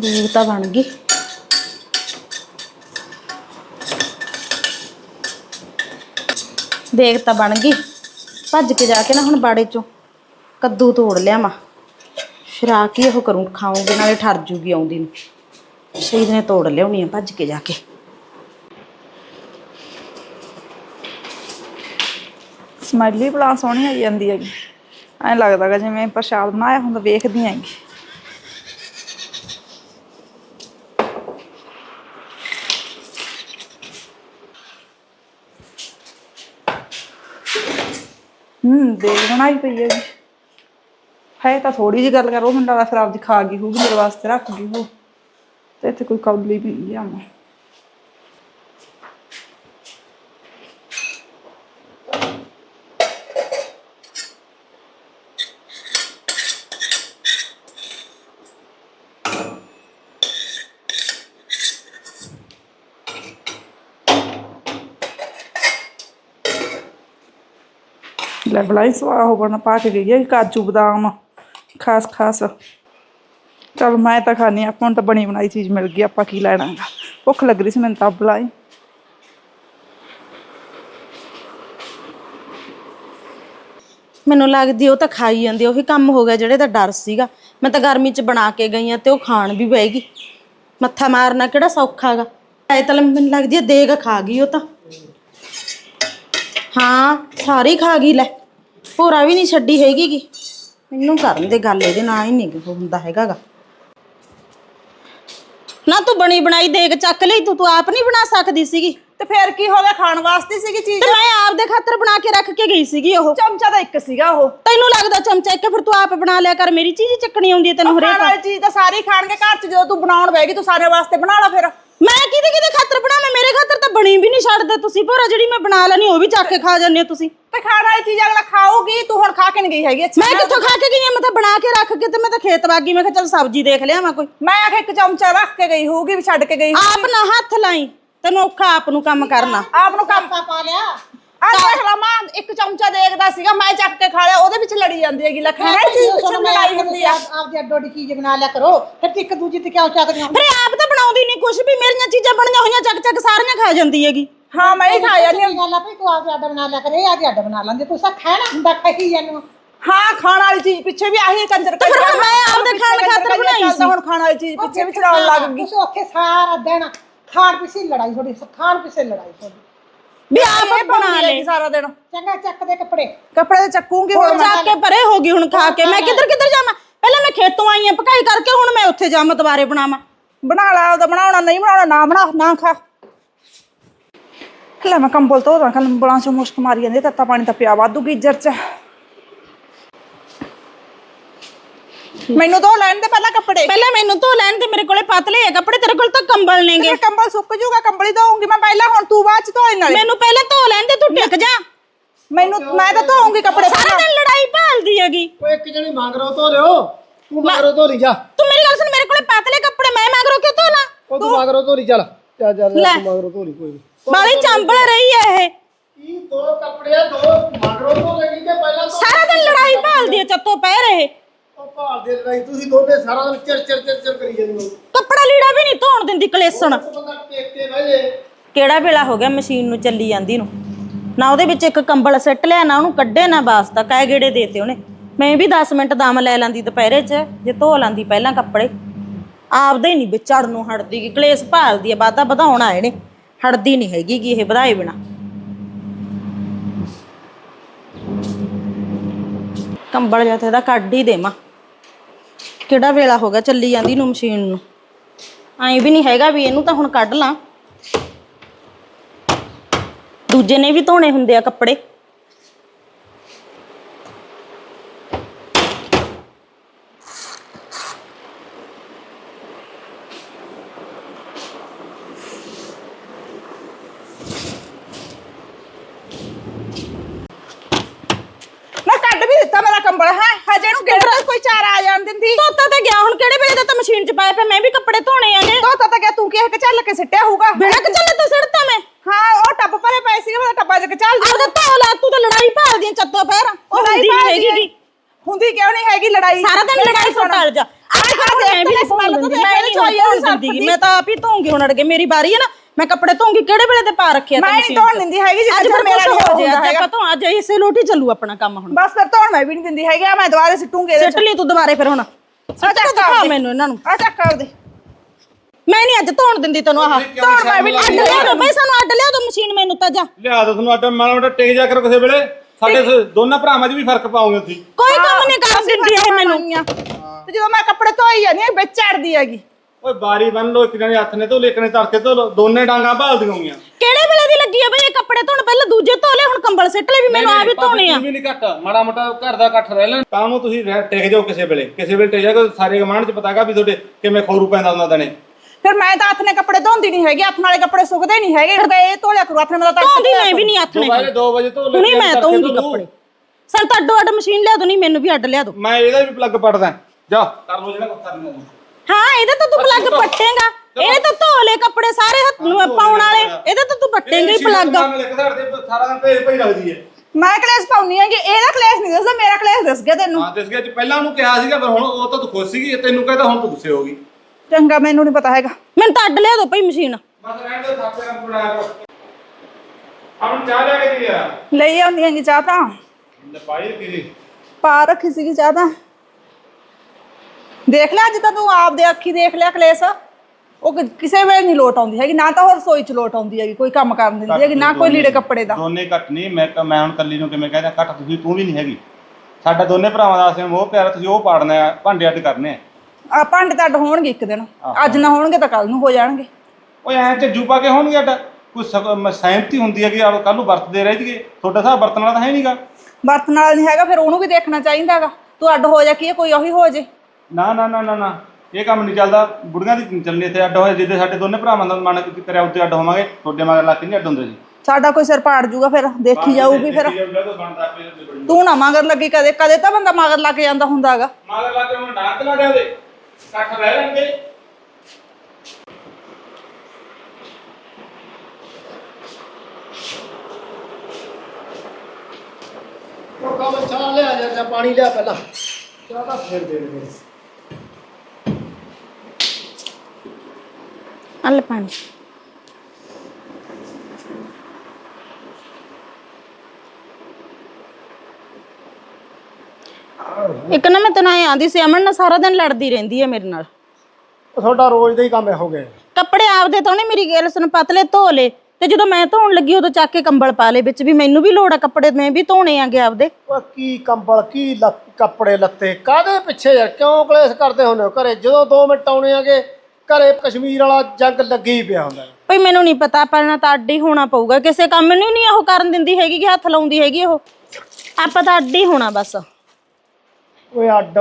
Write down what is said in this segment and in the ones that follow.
ਦੇਗ ਤਾਂ ਬਣ ਗਈ। ਦੇਗ ਤਾਂ ਬਣ ਗਈ। ਭੱਜ ਕੇ ਜਾ ਕੇ ਨਾ ਹੁਣ ਬਾੜੇ ਚੋਂ ਕੱਦੂ ਤੋੜ ਲਿਆ ਮਾ। ਫਿਰਾ ਕੇ ਉਹ ਕਰੂੰ ਖਾਉਂਗੇ ਨਾਲੇ ਠਰ ਜੂਗੀ ਆਉਂਦੀ ਨੂੰ ਸ਼ਹੀਦ ਨੇ ਤੋੜ ਲਿਆਉਣੀ ਆ, ਭੱਜ ਕੇ ਜਾ ਕੇ। ਸਮੈਲੀ ਬਲਾ ਸੋਹਣੀ ਆਈ ਜਾਂਦੀ ਹੈਗੀ। ਐਂ ਲੱਗਦਾਗਾ ਜਿਵੇਂ ਪ੍ਰਸ਼ਾਦ ਬਣਾਇਆ ਹੁੰਦਾ, ਵੇਖਦੀ ਹੈਗੀ। ਹੂੰ ਦੇਖ ਬਣਾਈ ਪਈ ਜੀ। ਹੈ ਤਾਂ ਥੋੜੀ ਜਿਹੀ ਗੱਲ ਕਰੋ ਮੁੰਡਾ ਦਾ ਫਿਰ ਆਪਦੀ ਖਾ ਗਈ ਹੋਊਗੀ, ਮੇਰੇ ਵਾਸਤੇ ਰੱਖ ਗਈ ਹੋ ਤੇ ਇੱਥੇ ਕੋਈ ਕੌਲੀ ਵੀ ਨਹੀਂ ਲਿਆਵਾਂ ਲੈ ਬਲਾਈ ਸਵਾ ਹੋ ਬਣਾ ਪਾ ਕੇ ਗਈ ਹੈ ਕਾਜੂ ਬਦਾਮ, ਖਾਸ ਖਾਸ। ਚਲ ਮੈਂ ਤਾਂ ਖਾਣੀ ਆਪਾਂ ਨੂੰ ਤਾਂ ਬਣੀ ਬਣਾਈ ਚੀਜ਼ ਮਿਲ ਗਈ, ਆਪਾਂ ਕੀ ਲੈਣਾ ਹੈਗਾ। ਭੁੱਖ ਲੱਗ ਰਹੀ ਸੀ ਮੈਨੂੰ ਤਾਂ ਬਲਾਈ। ਮੈਨੂੰ ਲੱਗਦੀ ਉਹ ਤਾਂ ਖਾਈ ਜਾਂਦੀ ਉਹੀ ਕੰਮ ਹੋ ਗਿਆ ਜਿਹੜੇ ਦਾ ਡਰ ਸੀਗਾ। ਮੈਂ ਤਾਂ ਗਰਮੀ 'ਚ ਬਣਾ ਕੇ ਗਈ ਆ ਤੇ ਉਹ ਖਾਣ ਵੀ ਪਏਗੀ ਮੱਥਾ ਮਾਰਨਾ ਕਿਹੜਾ ਸੌਖਾ ਗਾ ਐ ਤਾਂ ਮੈਨੂੰ ਲੱਗਦੀ ਹੈ ਦੇਗ ਖਾ ਗਈ ਉਹ ਤਾਂ। ਹਾਂ, ਸਾਰੀ ਖਾ ਗਈ, ਲੈ। ਭੋਰਾ ਵੀ ਨਹੀਂ ਛੱਡੀ ਹੈਗੀ ਗੀ। ਮੈਨੂੰ ਕਰਨ ਦੇ ਗੱਲ ਇਹਦੇ ਨਾਲ ਹੀ ਨਹੀਂ ਹੁੰਦਾ ਹੈਗਾਗਾ। ਨਾ ਤੂੰ ਬਣੀ ਬਣਾਈ ਦੇਗ ਚੱਕ ਲਈ ਤੂੰ ਤੂੰ ਆਪ ਨਹੀਂ ਬਣਾ ਸਕਦੀ ਸੀਗੀ। ਤੇ ਫਿਰ ਕੀ ਹੋ ਗਿਆ ਖਾਣ ਵਾਸਤੇ ਸੀਗੀ ਚੀਜ਼? ਤੇ ਮੈਂ ਆਪਦੇ ਖਾਤਰ ਬਣਾ ਕੇ ਰੱਖ ਕੇ ਗਈ ਸੀਗੀ ਉਹ। ਚਮਚਾ ਤਾਂ ਇੱਕ ਸੀਗਾ ਉਹ। ਤੈਨੂੰ ਲੱਗਦਾ ਚਮਚਾ ਇੱਕ ਫਿਰ ਤੂੰ ਆਪ ਬਣਾ ਲਿਆ ਕਰ ਮੇਰੀ ਚੀਜ਼ ਚੱਕਣੀ ਆਉਂਦੀ ਹੈ ਤੈਨੂੰ ਖਾਣ ਹਰੇਕ ਵਾਲੀ ਚੀਜ਼ ਤਾਂ ਸਾਰੇ ਖਾਣਗੇ ਘਰ 'ਚ ਜਦੋਂ ਤੂੰ ਬਣਾਉਣ ਬੈਗੀ ਤੂੰ ਸਾਰਿਆਂ ਵਾਸਤੇ ਬਣਾ ਲਾ ਫਿਰ। ਮੈਂ ਕਿਹਦੇ ਕਿਹਦੇ ਖਾਤਰ ਬਣਾਵਾਂ? ਮੇਰੇ ਖਾਤਰ ਤਾਂ ਬਣੀ ਵੀ ਨਹੀਂ ਛੱਡਦੇ ਤੁਸੀਂ। ਭੋਰਾ ਜਿਹੜੀ ਮੈਂ ਬਣਾ ਲੈਣੀ ਉਹ ਵੀ ਚੱਕ ਕੇ ਖਾ ਜਾਂਦੇ ਹੋ ਤੁਸੀਂ। ਤੇ ਖਾਣ ਵਾਲੀ ਚੀਜ਼ ਅਗਲਾ ਖਾਊਗੀ ਤੂੰ ਹੁਣ ਖਾ ਕੇ ਨਹੀਂ ਗਈ ਹੈਗੀ ਅੱਛਾ ਮੈਂ ਕਿੱਥੋਂ ਖਾ ਕੇ ਗਈ ਹਾਂ? ਮੈਂ ਤਾਂ ਬਣਾ ਕੇ ਰੱਖ ਕੇ ਤੇ ਮੈਂ ਤਾਂ ਖੇਤ ਵਾਗੀ ਮੈਂ ਕਿਹਾ ਚੱਲ ਸਬਜ਼ੀ ਦੇਖ ਲਿਆ ਮੈਂ ਕੋਈ। ਮੈਂ ਆਖੇ ਇੱਕ ਚਮਚਾ ਰੱਖ ਕੇ ਗਈ ਹੋਊਗੀ ਵੀ ਛੱਡ ਕੇ ਗਈ ਆਪ ਨਾ ਹੱਥ ਲਾਈ। ਤੈਨੂੰ ਔਖਾ ਆਪ ਨੂੰ ਕੰਮ ਕਰਨਾ। ਆਪ ਨੂੰ ਕੰਮ ਪਾ ਲਿਆ। ਆ ਦੇਖ ਲਾ ਮਾਂ ਇੱਕ ਚਮਚਾ ਦੇਖਦਾ ਸੀਗਾ ਮੈਂ ਚੱਕ ਕੇ ਖਾ ਲਿਆ ਉਹਦੇ ਵਿੱਚ ਲੜੀ ਜਾਂਦੀ ਹੈਗੀ ਲੈ ਖਾਣ ਵਾਲੀ ਚੀਜ਼ ਪਿੱਛੇ ਲੜਾਈ ਹੁੰਦੀ ਆ। ਆਪਦੀ ਅੱਡੋ ਅੱਡੀ ਚੀਜ਼ ਬਣਾ ਲਿਆ ਕਰੋ ਫਿਰ ਇੱਕ ਦੂਜੀ ਤੇ ਕਿਉਂ ਚੱਕਦੇ ਹੋ ਫਿਰ ਆਪ ਤਾਂ ਬਣਾਉਂਦੀ ਨਹੀਂ ਕੁਝ ਵੀ ਮੇਰੀਆਂ ਚੀਜ਼ਾਂ ਬਣੀਆਂ ਹੋਈਆਂ ਚੱਕ ਚੱਕ ਸਾਰੀਆਂ ਖਾ ਜਾਂਦੀ ਹੈਗੀ। ਹਾਂ ਮੈਂ ਹੀ ਖਾ ਜਾਂਦੀ ਹਾਂ। ਗੱਲ ਆ ਭਈ ਤੂੰ ਆਪਦੀ ਅੱਡ ਬਣਾ ਲਿਆ ਕਰੇ ਆਪਦੀ ਅੱਡ ਬਣਾ ਲੈਂਦੇ ਤੂੰ ਸਾ ਖਾਣਾ ਹੁੰਦਾ ਖਾਈ ਜਾਂਦੇ ਹਾਂ। ਖਾਣ ਵਾਲੀ ਚੀਜ਼ ਪਿੱਛੇ ਵੀ ਆਹੀ ਕੰਜਰ ਹੁਣ ਮੈਂ ਆਪਦੇ ਖਾਣ ਖਾਤਰ ਬਣਾਈ ਸੀ। ਹੁਣ ਖਾਣ ਵਾਲੀ ਚੀਜ਼ ਪਿੱਛੇ ਵੀ ਚਲਾਉਣ ਲੱਗ ਗਈ। ਤੁਸੀਂ ਉੱਥੇ ਸਾਰਾ ਦਿਨ ਖਾਣ ਪਿੱਛੇ ਲੜਾਈ ਥੋੜੀ ਖਾਣ ਪਿੱਛੇ ਲੜਾਈ ਥੋੜੀ ਵੀ ਆਪ ਬਣਾ ਲੈ। ਸਾਰਾ ਦਿਨ। ਚੰਗਾ ਚੱਕ ਦੇ ਕੱਪੜੇ। ਕੱਪੜੇ ਤੇ ਚੱਕੂਗੀ ਹੁਣ। ਮੈਂ ਜਾ ਕੇ ਪਰੇ ਹੋ ਗਈ ਹੁਣ ਖਾ ਕੇ। ਮੈਂ ਕਿੱਧਰ ਕਿੱਧਰ ਜਾਵਾਂ? ਪਹਿਲਾਂ ਮੈਂ ਖੇਤੋਂ ਆਈ ਆ ਪਕਾਈ ਕਰਕੇ ਹੁਣ ਮੈਂ ਉੱਥੇ ਜਾਵਾਂ ਦੁਬਾਰੇ ਬਣਾਵਾਂ। ਬਣਾ ਲਾ ਉਹਦਾ ਬਣਾਉਣਾ ਨਹੀਂ ਬਣਾਉਣਾ ਨਾ ਬਣਾ ਨਾ ਖਾ। ਲੈ ਮੈਂ ਕੰਬਲ ਤੋਂ ਉਹਦਾ ਕੰਬਲਾਂ ਚੋਂ ਮੁਸ਼ਕ ਮਾਰੀ ਜਾਂਦੀ ਤੱਤਾ ਪਾਣੀ ਤਾਂ ਪਿਆ ਵਾਧੂ ਗੀਜਰ ਚ। ਮੈਨੂੰ ਧੋ ਲੈਣ ਦੇ ਪਹਿਲਾਂ ਕੱਪੜੇ। ਪਹਿਲਾਂ ਮੈਨੂੰ ਧੋ ਲੈਣ ਤੇ ਮੇਰੇ ਕੋਲੇ ਪਤਲੇ ਆ ਕੱਪੜੇ ਤੇਰੇ ਕੋਲ ਤਾਂ ਕੰਬਲ ਨੇਗੇ। ਤੇ ਕੰਬਲ ਸੁੱਕ ਜਾਊਗਾ ਕੰਬਲੀ ਧੋਉਂਗੀ ਮੈਂ ਪਹਿਲਾਂ ਹੁਣ ਤੂੰ ਬਾਅਦ ਚ ਧੋਏ ਨਾਲੇ। ਮੈਨੂੰ ਪਹਿਲਾਂ ਧੋ ਲੈਣ ਤੇ ਤੂੰ ਟਿਕ ਜਾ। ਮੈਨੂੰ ਮੈਂ ਤਾਂ ਧੋਉਂਗੀ ਕੱਪੜੇ ਸਾਰਾ ਦਿਨ ਲੜਾਈ ਭਾਲਦੀ ਹੈਗੀ। ਉਹ ਇੱਕ ਜਣੀ ਮੰਗ ਰੋ ਧੋ ਲਿਓ। ਤੂੰ ਮੰਗ ਰੋ ਧੋ ਲਈ ਜਾ। ਤੂੰ ਮੇਰੀ ਗੱਲ ਸੁਣ ਮੇਰੇ ਕੋਲੇ ਪਤਲੇ ਕੱਪੜੇ ਮੈਂ ਮਗਰੋਂ ਕਿਉਂ ਧੋ ਲਾਂ ਉਹ ਤੂੰ ਮੰਗ ਰੋ ਧੋ ਲਈ ਚੱਲ। ਚੱਲ ਚੱਲ ਲੈ। ਤੂੰ ਮੰਗ ਰੋ ਧੋ ਲਈ ਕੋਈ ਨਹੀਂ ਬਾਲੀ ਚੰਬਲ ਰਹੀ ਹੈ ਇਹ। ਕੀ ਦੋ ਕੱਪੜੇ ਆ, ਦੋ ਮੰਗ ਰੋ ਧੋ ਲੱਗੀ ਤੇ ਪਹਿਲਾਂ ਧੋ- ਸਾਰਾ ਦਿਨ ਲੜਾਈ ਭਾਲਦੀ ਹੈ ਚੱਤੋ ਪੈ ਰਹੇ। ਉਹ ਭਾਲ ਦੇ ਲੜਾਈ ਤੁਸੀਂ ਦੋਨੇ ਸਾਰਾ ਦਿਨ ਚਿਰ ਚਿਰ ਚਿਰ ਚਿਰ ਕਰੀ ਜਾਂਦੇ ਹੋ। ਕੱਪੜਾ ਲੀੜਾ ਵੀ ਨਹੀਂ ਧੋਣ ਦਿੰਦੀ ਕਲੇਸਣ। ਉਹ ਬੰਦਾ ਟੇਕ ਕੇ ਬਹਿ ਜੇ। ਕਿਹੜਾ ਵੇਲਾ ਹੋ ਗਿਆ ਮਸ਼ੀਨ ਨੂੰ ਚੱਲੀ ਜਾਂਦੀ ਨੂੰ। ਨਾ ਉਹਦੇ ਵਿੱਚ ਇੱਕ ਕੰਬਲ ਸਿੱਟ ਲਿਆ ਨਾ ਉਹਨੂੰ ਕੱਢੇ ਨਾ ਵਾਸਤਾ ਕਾਇ ਗੇੜੇ ਦੇਤੇ ਉਹਨੇ। ਮੈਂ ਵੀ 10 ਮਿੰਟ ਦਮ ਲੈ ਲੈਂਦੀ ਦੁਪਹਿਰੇ 'ਚ ਜੇ ਧੋ ਲੈਂਦੀ ਪਹਿਲਾਂ ਕੱਪੜੇ। ਆਪਦਾ ਹੀ ਨਹੀਂ ਵਿੱਚ ਝੜ ਨੂੰ ਹਟਦੀ ਗੀ। ਕਲੇਸ਼ ਭਾਲਦੀ ਆ ਵਾਧਾ ਵਧਾਉਣ ਆਏ ਨੇ। ਹਟਦੀ ਨਹੀਂ ਹੈਗੀ ਗੀ ਇਹ ਵਧਾਏ ਬਿਨਾ। ਕੰਬਲ ਜਾਂ ਤੇ ਇਹਦਾ ਕੱਢ ਹੀ ਦੇਵਾਂ। ਕਿਹੜਾ ਵੇਲਾ ਹੋ ਗਿਆ ਚੱਲੀ ਜਾਂਦੀ ਨੂੰ ਮਸ਼ੀਨ ਨੂੰ? ਐਂ ਵੀ ਨਹੀਂ ਹੈਗਾ ਵੀ ਇਹਨੂੰ ਤਾਂ ਹੁਣ ਕੱਢ ਲਾਂ। ਦੂਜੇ ਨੇ ਵੀ ਧੋਣੇ ਹੁੰਦੇ ਆ ਕੱਪੜੇ ਮੈਂ ਕੱਢ ਵੀ ਦਿੱਤਾ ਮੇਰਾ ਕੰਬਲ ਹੈ ਹਜੇ ਇਹਨੂੰ ਕਿਹੜਾ ਕੋਈ ਚਾਰ ਆ ਜਾਣ ਦਿੰਦੀ? ਧੋਤਾ ਤਾਂ ਗਿਆ ਹੁਣ ਕਿਹੜੇ ਵੇਲੇ ਦਾ ਤਾਂ ਮਸ਼ੀਨ 'ਚ ਪਾਇਆ ਪਿਆ? ਮੈਂ ਵੀ ਕੱਪੜੇ ਧੋਣੇ ਆਗੇ ਧੋਤਾ ਤਾਂ ਗਿਆ ਤੂੰ ਕਿਹ ਕੇ ਚੱਲ ਕੇ ਸਿੱਟਿਆ ਹੋਊਗਾ? ਬਿਨਾਂ ਕਿ ਚੱਲੇ ਤਾਂ ਸਿੜਤਾ ਮੈਂ? ਹਾਂ ਉਹ ਟੱਬ ਭਰੇ ਪਏ ਸੀਗੇ ਮੈਂ ਟੱਬਾ ਚ ਚੱਲ ਆਪਦਾ ਧੋ ਲਾ ਤੂੰ ਤਾਂ ਲੜਾਈ ਭਾਲਦੀ ਆਂ ਚੱਤੋ ਪੈਰ ਉਹ ਲੜਾਈ ਭਾਲਦੀ ਹੈਗੀ। ਹੁੰਦੀ ਕਿਉਂ ਨਹੀਂ ਹੈਗੀ ਲੜਾਈ? ਸਾਰਾ ਦਿਨ ਲੜਾਈ ਟਲ ਜਾ। ਆ ਮੈਂ ਵੀ ਨਹੀਂ ਧੋਣ ਦਿੰਦੀ ਮੈਂ ਤਾਂ ਆਪ ਹੀ ਧੋਉਂਗੀ ਹੁਣ ਅੜਗੇ ਮੇਰੀ ਵਾਰੀ ਹੈ ਨਾ। ਮੈਂ ਕੱਪੜੇ ਧੋਉਂਗੀ ਕਿਹੜੇ ਵੇਲੇ ਤੇ ਪਾ ਰੱਖਿਆ ਮੈਂ ਨਹੀਂ ਧੋਣ ਦਿੰਦੀ ਹੈਗੀ ਜੇ ਅੱਜ ਕੱਪੜਾ ਫਿਰ ਮੇਰਾ ਨਹੀਂ ਹੋ ਜੇ ਹੁੰਦਾ ਅੱਜ ਹੈਗਾ। ਆਪਾਂ ਧੋ ਅੱਜ ਇਸੇ ਲੋਟੀ ਚੱਲੂ ਆਪਣਾ ਕੰਮ ਹੁਣ। ਬਸ ਫਿਰ ਧੋਣ ਮੈਂ ਵੀ ਨਹੀਂ ਦਿੰਦੀ ਹੈਗੀ ਆ ਮੈਂ ਦੁਬਾਰੇ ਸਿੱਟੂਗੀ ਇਹਦੇ ਸਿੱਟ ਲਈ ਤੂੰ ਦੁਬਾਰੇ ਫਿਰ ਹੁਣ। ਆ ਸਿੱਟ ਕੇ ਦਿਖਾ ਮੈਨੂੰ ਇਹਨਾਂ ਨੂੰ। ਆ ਚੱਕ ਕਰ ਦੇ ਮੈਂ ਨਹੀਂ ਅੱਜ ਧੋਣ ਦਿੰਦੀ ਤੈਨੂੰ ਆਹ। ਧੋਣ ਮੈਂ ਵੀ ਅੱਡ ਲਿਆ। ਦੋ ਬਈ ਸਾਨੂੰ ਅੱਡ ਲਿਆ ਦੋ ਮਸ਼ੀਨ ਮੈਨੂੰ ਤਾਂ ਜਾ। ਲਿਆ ਦੋ ਤੁਹਾਨੂੰ ਆਟਾ ਮਾੜਾ ਮੋਟਾ ਟਿਕ ਜਾ ਕਰੋ ਕਿਸੇ ਵੇਲੇ। ਸਾਡੇ ਦੋਨਾਂ ਭਰਾਵਾਂ 'ਚ ਵੀ ਫ਼ਰਕ ਪਾਓਗੇ ਤੁਸੀਂ। ਕੋਈ ਕੰਮ ਨਹੀਂ ਕਰ ਦਿੰਦੀ ਇਹ ਮੈਨੂੰ। ਤੇ ਜਦੋਂ ਮੈਂ ਕੱਪੜੇ ਧੋਈ ਜਾਂਦੀ ਆ ਵਿੱਚ ਚੜਦੀ ਹੈਗੀ। ਓਏ ਬਾਰੀ ਬੰਨ ਲੋ ਇੱਕ ਜਣੇ ਹੱਥ ਨੇ ਧੋ ਲੇ ਇੱਕ ਨੇ ਧਰ ਕੇ ਧੋ ਲੋ ਦੋਨੇ ਡਾਂਗਾ ਭਾਲਦੀਆਂ ਹੋਈਆਂ। ਕਿਹੜੇ ਵੇਲੇ ਦੀ ਲੱਗੀ ਆ ਬਈ ਇਹ ਕੱਪੜੇ ਧੋਣ? ਪਹਿਲਾਂ ਦੂਜੇ ਧੋ ਲੈ ਹੁਣ ਕੰਬਲ ਸਿੱਟ ਲੈ ਵੀ ਮੈਨੂੰ ਆ ਵੀ ਧੋਣੇ ਆ। ਤੂੰ ਵੀ ਨਹੀਂ ਘੱਟ ਮਾੜਾ ਮੋਟਾ ਘਰ ਦਾ ਇਕੱਠ ਰਹਿ ਲੈਣ। ਤਾਂ ਨੂੰ ਤੁਸੀਂ ਰਹਿ- ਟਿਕ ਜਾਓ ਕਿਸੇ ਵੇਲੇ ਕਿਸੇ ਵੇਲੇ ਟਿਕ ਜਾਓ ਸਾਰੇ ਗਮਾਂਡ 'ਚ ਪਤਾਗਾ ਵੀ ਤੁਹਾਡੇ ਕਿਵੇਂ ਖੋਰੂ ਪੈਂਦਾ ਹੁੰਦਾ ਦਨੇ। ਫਿਰ ਮੈਂ ਤਾਂ ਹੱਥ ਨੇ ਕੱਪੜੇ ਧੋਂਦੀ ਨਹੀਂ ਹੈਗੀ ਹੱਥ ਨਾਲੇ ਕੱਪੜੇ ਸੁੱਕਦੇ ਨਹੀਂ ਹੈਗੇ ਫਿਰ ਤਾਂ ਇਹ ਧੋ ਲਿਆ ਕਰੂ ਹੱਥ ਨੇ ਮੈਂ ਤਾਂ ਧੋਂਦੀ ਮੈਂ ਵੀ ਨਹੀਂ ਹੱਥ ਨੇ। ਦੁਪਹਿਰੇ 2 ਵਜੇ ਧੋ ਲੈ ਹੁਣੀ ਮੈਂ ਧੋਉਂਗੀ। ਕੱਪੜੇ। ਸਰ ਤਾਂ ਅੱਡੋ ਅੱਡ ਮਸ਼ੀਨ ਲਿਆ ਦੋ ਨਹੀਂ ਮੈਨੂੰ ਵੀ ਅੱਡ ਲਿਆ ਦੋ ਮੈਂ ਇਹਦਾ ਵੀ ਪਲੱਗ ਪੜਦਾ ਜਾ। ਕਰ ਲੋ ਜਿਹੜਾ ਕੁਝ ਕਰਨਾ ਹੈ ਇਹਦੇ ਤਾਂ ਤੂੰ ਪਲੱਗ ਪੱਟੇਗਾ। ਇਹਨੇ ਤਾਂ ਧੋ ਕੱਪੜੇ ਸਾਰੇ ਹੱਥ ਨੂੰ ਪਾਉਣ ਵਾਲੇ। ਇਹਦੇ ਤਾਂ ਤੂੰ ਪੱਟੇਂਗਾ ਹੀ ਪਲੱਗ ਸਾਰਾ ਦਿਨ ਭੇਜ ਭੇਜ ਲੱਗਦੀ ਹੈ। ਮੈਂ ਕਲੇਸ਼ ਪਾਉਣੀ ਹੈਗੀ ਇਹਦਾ ਕਲੇਸ਼ ਨਹੀਂ ਦੱਸਦਾ ਮੇਰਾ ਕਲੇਸ਼ ਦੱਸ ਗਿਆ ਤੈਨੂੰ। ਹਾਂ ਇਸ ਗਿਆ ਪਹਿਲਾਂ ਉਹਨੂੰ ਕਿਹਾ ਸੀਗਾ ਪਰ ਹੁਣ ਉਹ ਤਾਂ ਤੂੰ ਖੁਸ਼ ਸੀਗੀ ਤੈਨੂੰ ਕਹਿੰਦਾ ਹੁਣ ਤੂੰ ਗੁੱਸੇ ਹੋ ਗਈ। ਚੰਗਾ ਮੈਨੂੰ ਨਹੀਂ ਪਤਾ ਹੈਗਾ। ਮੈਨੂੰ ਤਾਂ ਅੱਡ ਲਿਆ ਦੋ ਭਈ ਮਸ਼ੀਨ। ਬਸ ਰਹਿਣ ਦੇ ਥਾਪੇ ਕੰਮ ਬਣਾਇਆ ਕਰੋ ਆਪਣ ਚਾਹ ਲੈ ਕੇ ਦੀ ਆ। ਲਈ ਆਉਂਦੀ ਹੈਗੀ ਚਾਹ ਤਾਂ। ਲੈ ਪਾਈ ਕੀ ਪਾ ਰੱਖੀ ਸੀਗੀ ਚਾਹ ਤਾਂ। ਦੇਖ ਲੈ ਅੱਜ ਤਾਂ ਤੂੰ ਆਪਦੇ ਅੱਖੀ ਦੇਖ ਲਿਆ ਕਲੇਸ਼। ਉਹ ਕਿ- ਕਿਸੇ ਵੇਲੇ ਨਹੀਂ ਲੋਟ ਆਉਂਦੀ ਹੈਗੀ ਨਾ ਤਾਂ ਹੋਰ ਰਸੋਈ ਚ ਲੋਟ ਆਉਂਦੀ ਹੈਗੀ ਕੋਈ ਕੰਮ ਕਰਨ ਦਿੰਦੀ ਹੈਗੀ ਨਾ ਕੋਈ ਲੀੜੇ ਕੱਪੜੇ ਦਾ। ਦੋਨੇ ਘੱਟ ਨਹੀਂ ਮੈਂ ਕ- ਮੈਂ ਹੁਣ ਕੱਲੀ ਨੂੰ ਕਿਵੇਂ ਕਹਿੰਦਾ ਘੱਟ ਤੁਸੀਂ ਤੂੰ ਵੀ ਨਹੀਂ ਹੈਗੀ। ਸਾਡਾ ਦੋਨੇ ਭਰਾਵਾਂ ਦਾ ਅਸੀਂ ਮੋਹ ਪਿਆਰ ਤੁਸੀਂ ਉਹ ਪਾੜਨਾ ਆ ਭਾਂਡੇ ਅੱਡ ਕਰਨੇ ਆ ਆ ਭਾਂਡੇ ਤਾਂ ਅੱਡ ਹੋਣਗੇ ਇੱਕ ਦਿਨ। ਅੱਜ ਨਾ ਹੋਣਗੇ ਤਾਂ ਕੱਲ ਨੂੰ ਹੋ ਜਾਣਗੇ। ਓਏ ਐਂ ਝੱਜੂ ਪਾ ਕੇ ਹੋਣਗੇ ਅੱਡ। ਕੋਈ ਸਗ- ਮ- ਸਹਿਮਤੀ ਹੁੰਦੀ ਹੈ ਕਿ ਆਪ ਕੱਲ ਨੂੰ ਵਰਤਦੇ ਰਹਿ ਜੀਏ ਤੁਹਾਡਾ ਹਿਸਾਬ ਵਰਤਣ ਵਾਲਾ ਤਾਂ ਹੈ ਨਹੀਂਗਾ ਵਰਤਣ ਵਾਲਾ ਨਹੀਂ ਹੈਗਾ ਫਿਰ ਉਹਨੂੰ ਵੀ ਦੇਖਣਾ ਚਾਹੀਦਾ ਹੈਗਾ। ਤੂੰ ਅੱਡ ਹੋ ਜਾ ਕੀ ਕੋਈ ਉਹੀ ਹੋ ਜੇ। ਨਾ ਨਾ ਨਾ ਨਾ ਨਾ। ਇਹ ਕੰਮ ਨਹੀਂ ਚੱਲਦਾ। ਬੁੜੀਆਂ ਦੀ ਨਹੀਂ ਚੱਲਣੀ ਇੱਥੇ ਅੱਡ ਹੋਏ। ਜਿੱਦੇ ਸਾਡੇ ਦੋਨੇ ਭਰਾਵਾਂ ਦਾ ਮਨ ਕੀ ਕਰਿਆ ਉੱਤੇ ਅੱਡ ਹੋਵਾਂਗੇ। ਤੁਹਾਡੇ ਮਗਰ ਲੱਗ ਕੇ ਨਹੀਂ ਅੱਡ ਹੁੰਦੇ ਸੀ ਸਾਡਾ ਕੋਈ ਸਿਰ ਪਾੜ ਜੂਗਾ ਫਿਰ। ਦੇਖੀ ਜਾਊਗੀ ਫਿਰ। ਤੂੰ ਨਾ ਮਗਰ ਲੱਗੀ ਕਦੇ। ਕਦੇ ਤਾਂ ਬੰਦਾ ਮਗਰ ਲੱਗ ਜਾਂਦਾ ਹੁੰਦਾ ਹੈਗਾ। ਮਗਰ ਲੱਗ ਕੇ ਹੁਣ ਡਾਂਟ ਲਾ ਦੇ ਉਹਦੇ। ਕੱਠ ਰਹਿ ਲੈਣਗੇ। ਉਹ ਕੰਮ ਚਾਹ ਲਿਆ ਜਾ ਜਾਂ ਪਾਣੀ ਲਿਆ ਪਹਿਲਾਂ। ਚਾਹ ਤਾਂ ਫੇਰ ਦੇ ਦੇ। ਅੱਲ ਪਾਣੀ ਇੱਕ ਨਾ ਮੈਂ ਤੈਨੂੰ ਐਂ ਆਂਦੀ ਸੀ ਅਮਨ ਨਾਲ ਸਾਰਾ ਦਿਨ ਲੜਦੀ ਰਹਿੰਦੀ ਹੈ ਮੇਰੇ ਨਾਲ। ਤੁਹਾਡਾ ਰੋਜ਼ ਦਾ ਹੀ ਕੰਮ ਇਹੋ ਗਿਆ ਕੱਪੜੇ ਆਪਦੇ ਤਾਂ ਉਹਨੇ ਮੇਰੀ ਗੱਲ ਸੁਣ ਪਤਲੇ ਧੋ ਲੇ ਤੇ ਜਦੋਂ ਮੈਂ ਧੋਣ ਲੱਗੀ ਉਦੋਂ ਚੱਕ ਕੇ ਕੰਬਲ ਪਾ ਲੇ ਵਿੱਚ ਵੀ। ਮੈਨੂੰ ਵੀ ਲੋੜ ਆ ਕੱਪੜੇ ਮੈਂ ਵੀ ਧੋਣੇ ਆਗੇ ਆਪਦੇ। ਉਹ ਕੀ ਕੰਬਲ ਕੀ ਲੱਤ- ਕੱਪੜੇ ਲੱਤੇ ਕਾਦੇ ਪਿੱਛੇ ਯਾਰ ਕਿਉਂ ਕਲੇਸ਼ ਕਰਦੇ ਹੁੰਦੇ ਹੋ ਘਰੇ? ਜਦੋਂ 2 ਮਿੰਟ ਆਉਣੇ ਆਗੇ ਘਰੇ ਕਸ਼ਮੀਰ ਵਾਲਾ ਜੰਗ ਲੱਗੀ ਹੀ ਪਿਆ ਹੁੰਦਾ ਭਈ ਮੈਨੂੰ ਨਹੀਂ ਪਤਾ ਪਰ ਤਾਂ ਅੱਡ ਹੀ ਹੋਣਾ ਪਊਗਾ। ਕਿਸੇ ਕੰਮ ਨੂੰ ਨਹੀਂ ਉਹ ਕਰਨ ਦਿੰਦੀ ਹੈਗੀ ਕਿ ਹੱਥ ਲਾਉਂਦੀ ਹੈਗੀ ਉਹ। ਆਪਾਂ ਤਾਂ ਅੱਡ ਹੀ ਹੋਣਾ ਬਸ। ਓਏ ਅੱਡ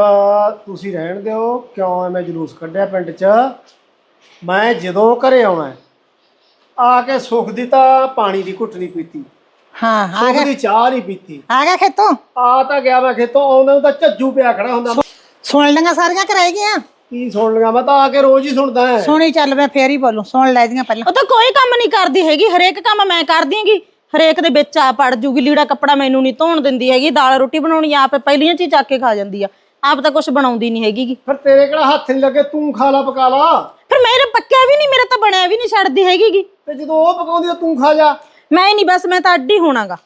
ਤੁਸੀਂ ਰਹਿਣ ਦਿਓ ਕਿਉਂ ਐਵੇਂ ਜਲੂਸ ਕੱਢਿਆ ਪਿੰਡ 'ਚ? ਮੈਂ ਜਦੋਂ ਘਰੇ ਆਉਣਾ ਹੈ, ਆ ਕੇ ਸੁੱਖ ਦੀ ਤਾਂ ਪਾਣੀ ਦੀ ਘੁੱਟ ਨਹੀਂ ਪੀਤੀ। ਹਾਂ ਸੁੱਖ ਦੀ ਚਾਹ ਨਹੀਂ ਪੀਤੀ। ਆ ਗਿਆ ਖੇਤੋਂ? ਆ ਤਾਂ ਗਿਆ ਮੈਂ ਖੇਤੋਂ ਆਉਂਦੇ ਨੂੰ ਤਾਂ ਝੱਜੂ ਪਿਆ ਖੜਾ ਹੁੰਦਾ। ਸੁਣ ਲਈਆਂ ਸਾਰੀਆਂ ਕਰਾਈ ਗਿਆ ਕੀ ਸੁਣ ਲਿਆ ਮੈਂ ਤਾਂ ਆ ਕੇ ਰੋਜ਼ ਹੀ ਸੁਣਦਾ ਹੈ। ਸੁਣੀ ਚੱਲ ਮੈਂ ਫੇਰ ਹੀ ਬੋਲੂ। ਸੁਣ ਲੈ ਦੀਆਂ ਪਹਿਲਾਂ। ਉਹ ਤਾਂ ਕੋਈ ਕੰਮ ਨਹੀਂ ਕਰਦੀ ਹੈਗੀ ਹਰੇਕ ਕੰਮ ਮੈਂ ਕਰਦੀ ਹੈਗੀ ਹਰੇਕ ਦੇ ਵਿੱਚ ਆ ਪੜ ਜੂਗੀ ਲੀੜਾ ਕੱਪੜਾ ਮੈਨੂੰ ਨਹੀਂ ਧੋਣ ਦਿੰਦੀ ਹੈਗੀ। ਦਾਲ ਰੋਟੀ ਬਣਾਉਣੀ ਆਪ ਪਹਿਲੀਆਂ ਚੀਜ਼ ਚੱਕ ਕੇ ਖਾ ਜਾਂਦੀ ਆ। ਆਪ ਤਾਂ ਕੁਝ ਬਣਾਉਂਦੀ ਨਹੀਂ ਹੈਗੀ ਗੀ। ਫਿਰ ਤੇਰੇ ਕਿਹੜਾ ਹੱਥ ਨਹੀਂ ਲੱਗੇ? ਤੂੰ ਖਾ ਲਾ ਪਕਾ ਲਾ। ਫਿਰ ਮੇਰੇ ਪੱਕਿਆ ਵੀ ਨਹੀਂ ਮੇਰਾ ਤਾਂ ਬਣਿਆ ਵੀ ਨਹੀਂ ਛੱਡਦੀ ਹੈਗੀ ਗੀ। ਤੇ ਜਦੋਂ ਉਹ ਪਕਾਉਂਦੀ ਆ ਤੂੰ ਖਾ ਜਾ। ਮੈਂ ਹੀ ਨਹੀਂ ਬਸ ਮੈਂ ਤਾਂ ਅੱਡ ਹੀ ਹੋਣਾਗਾ।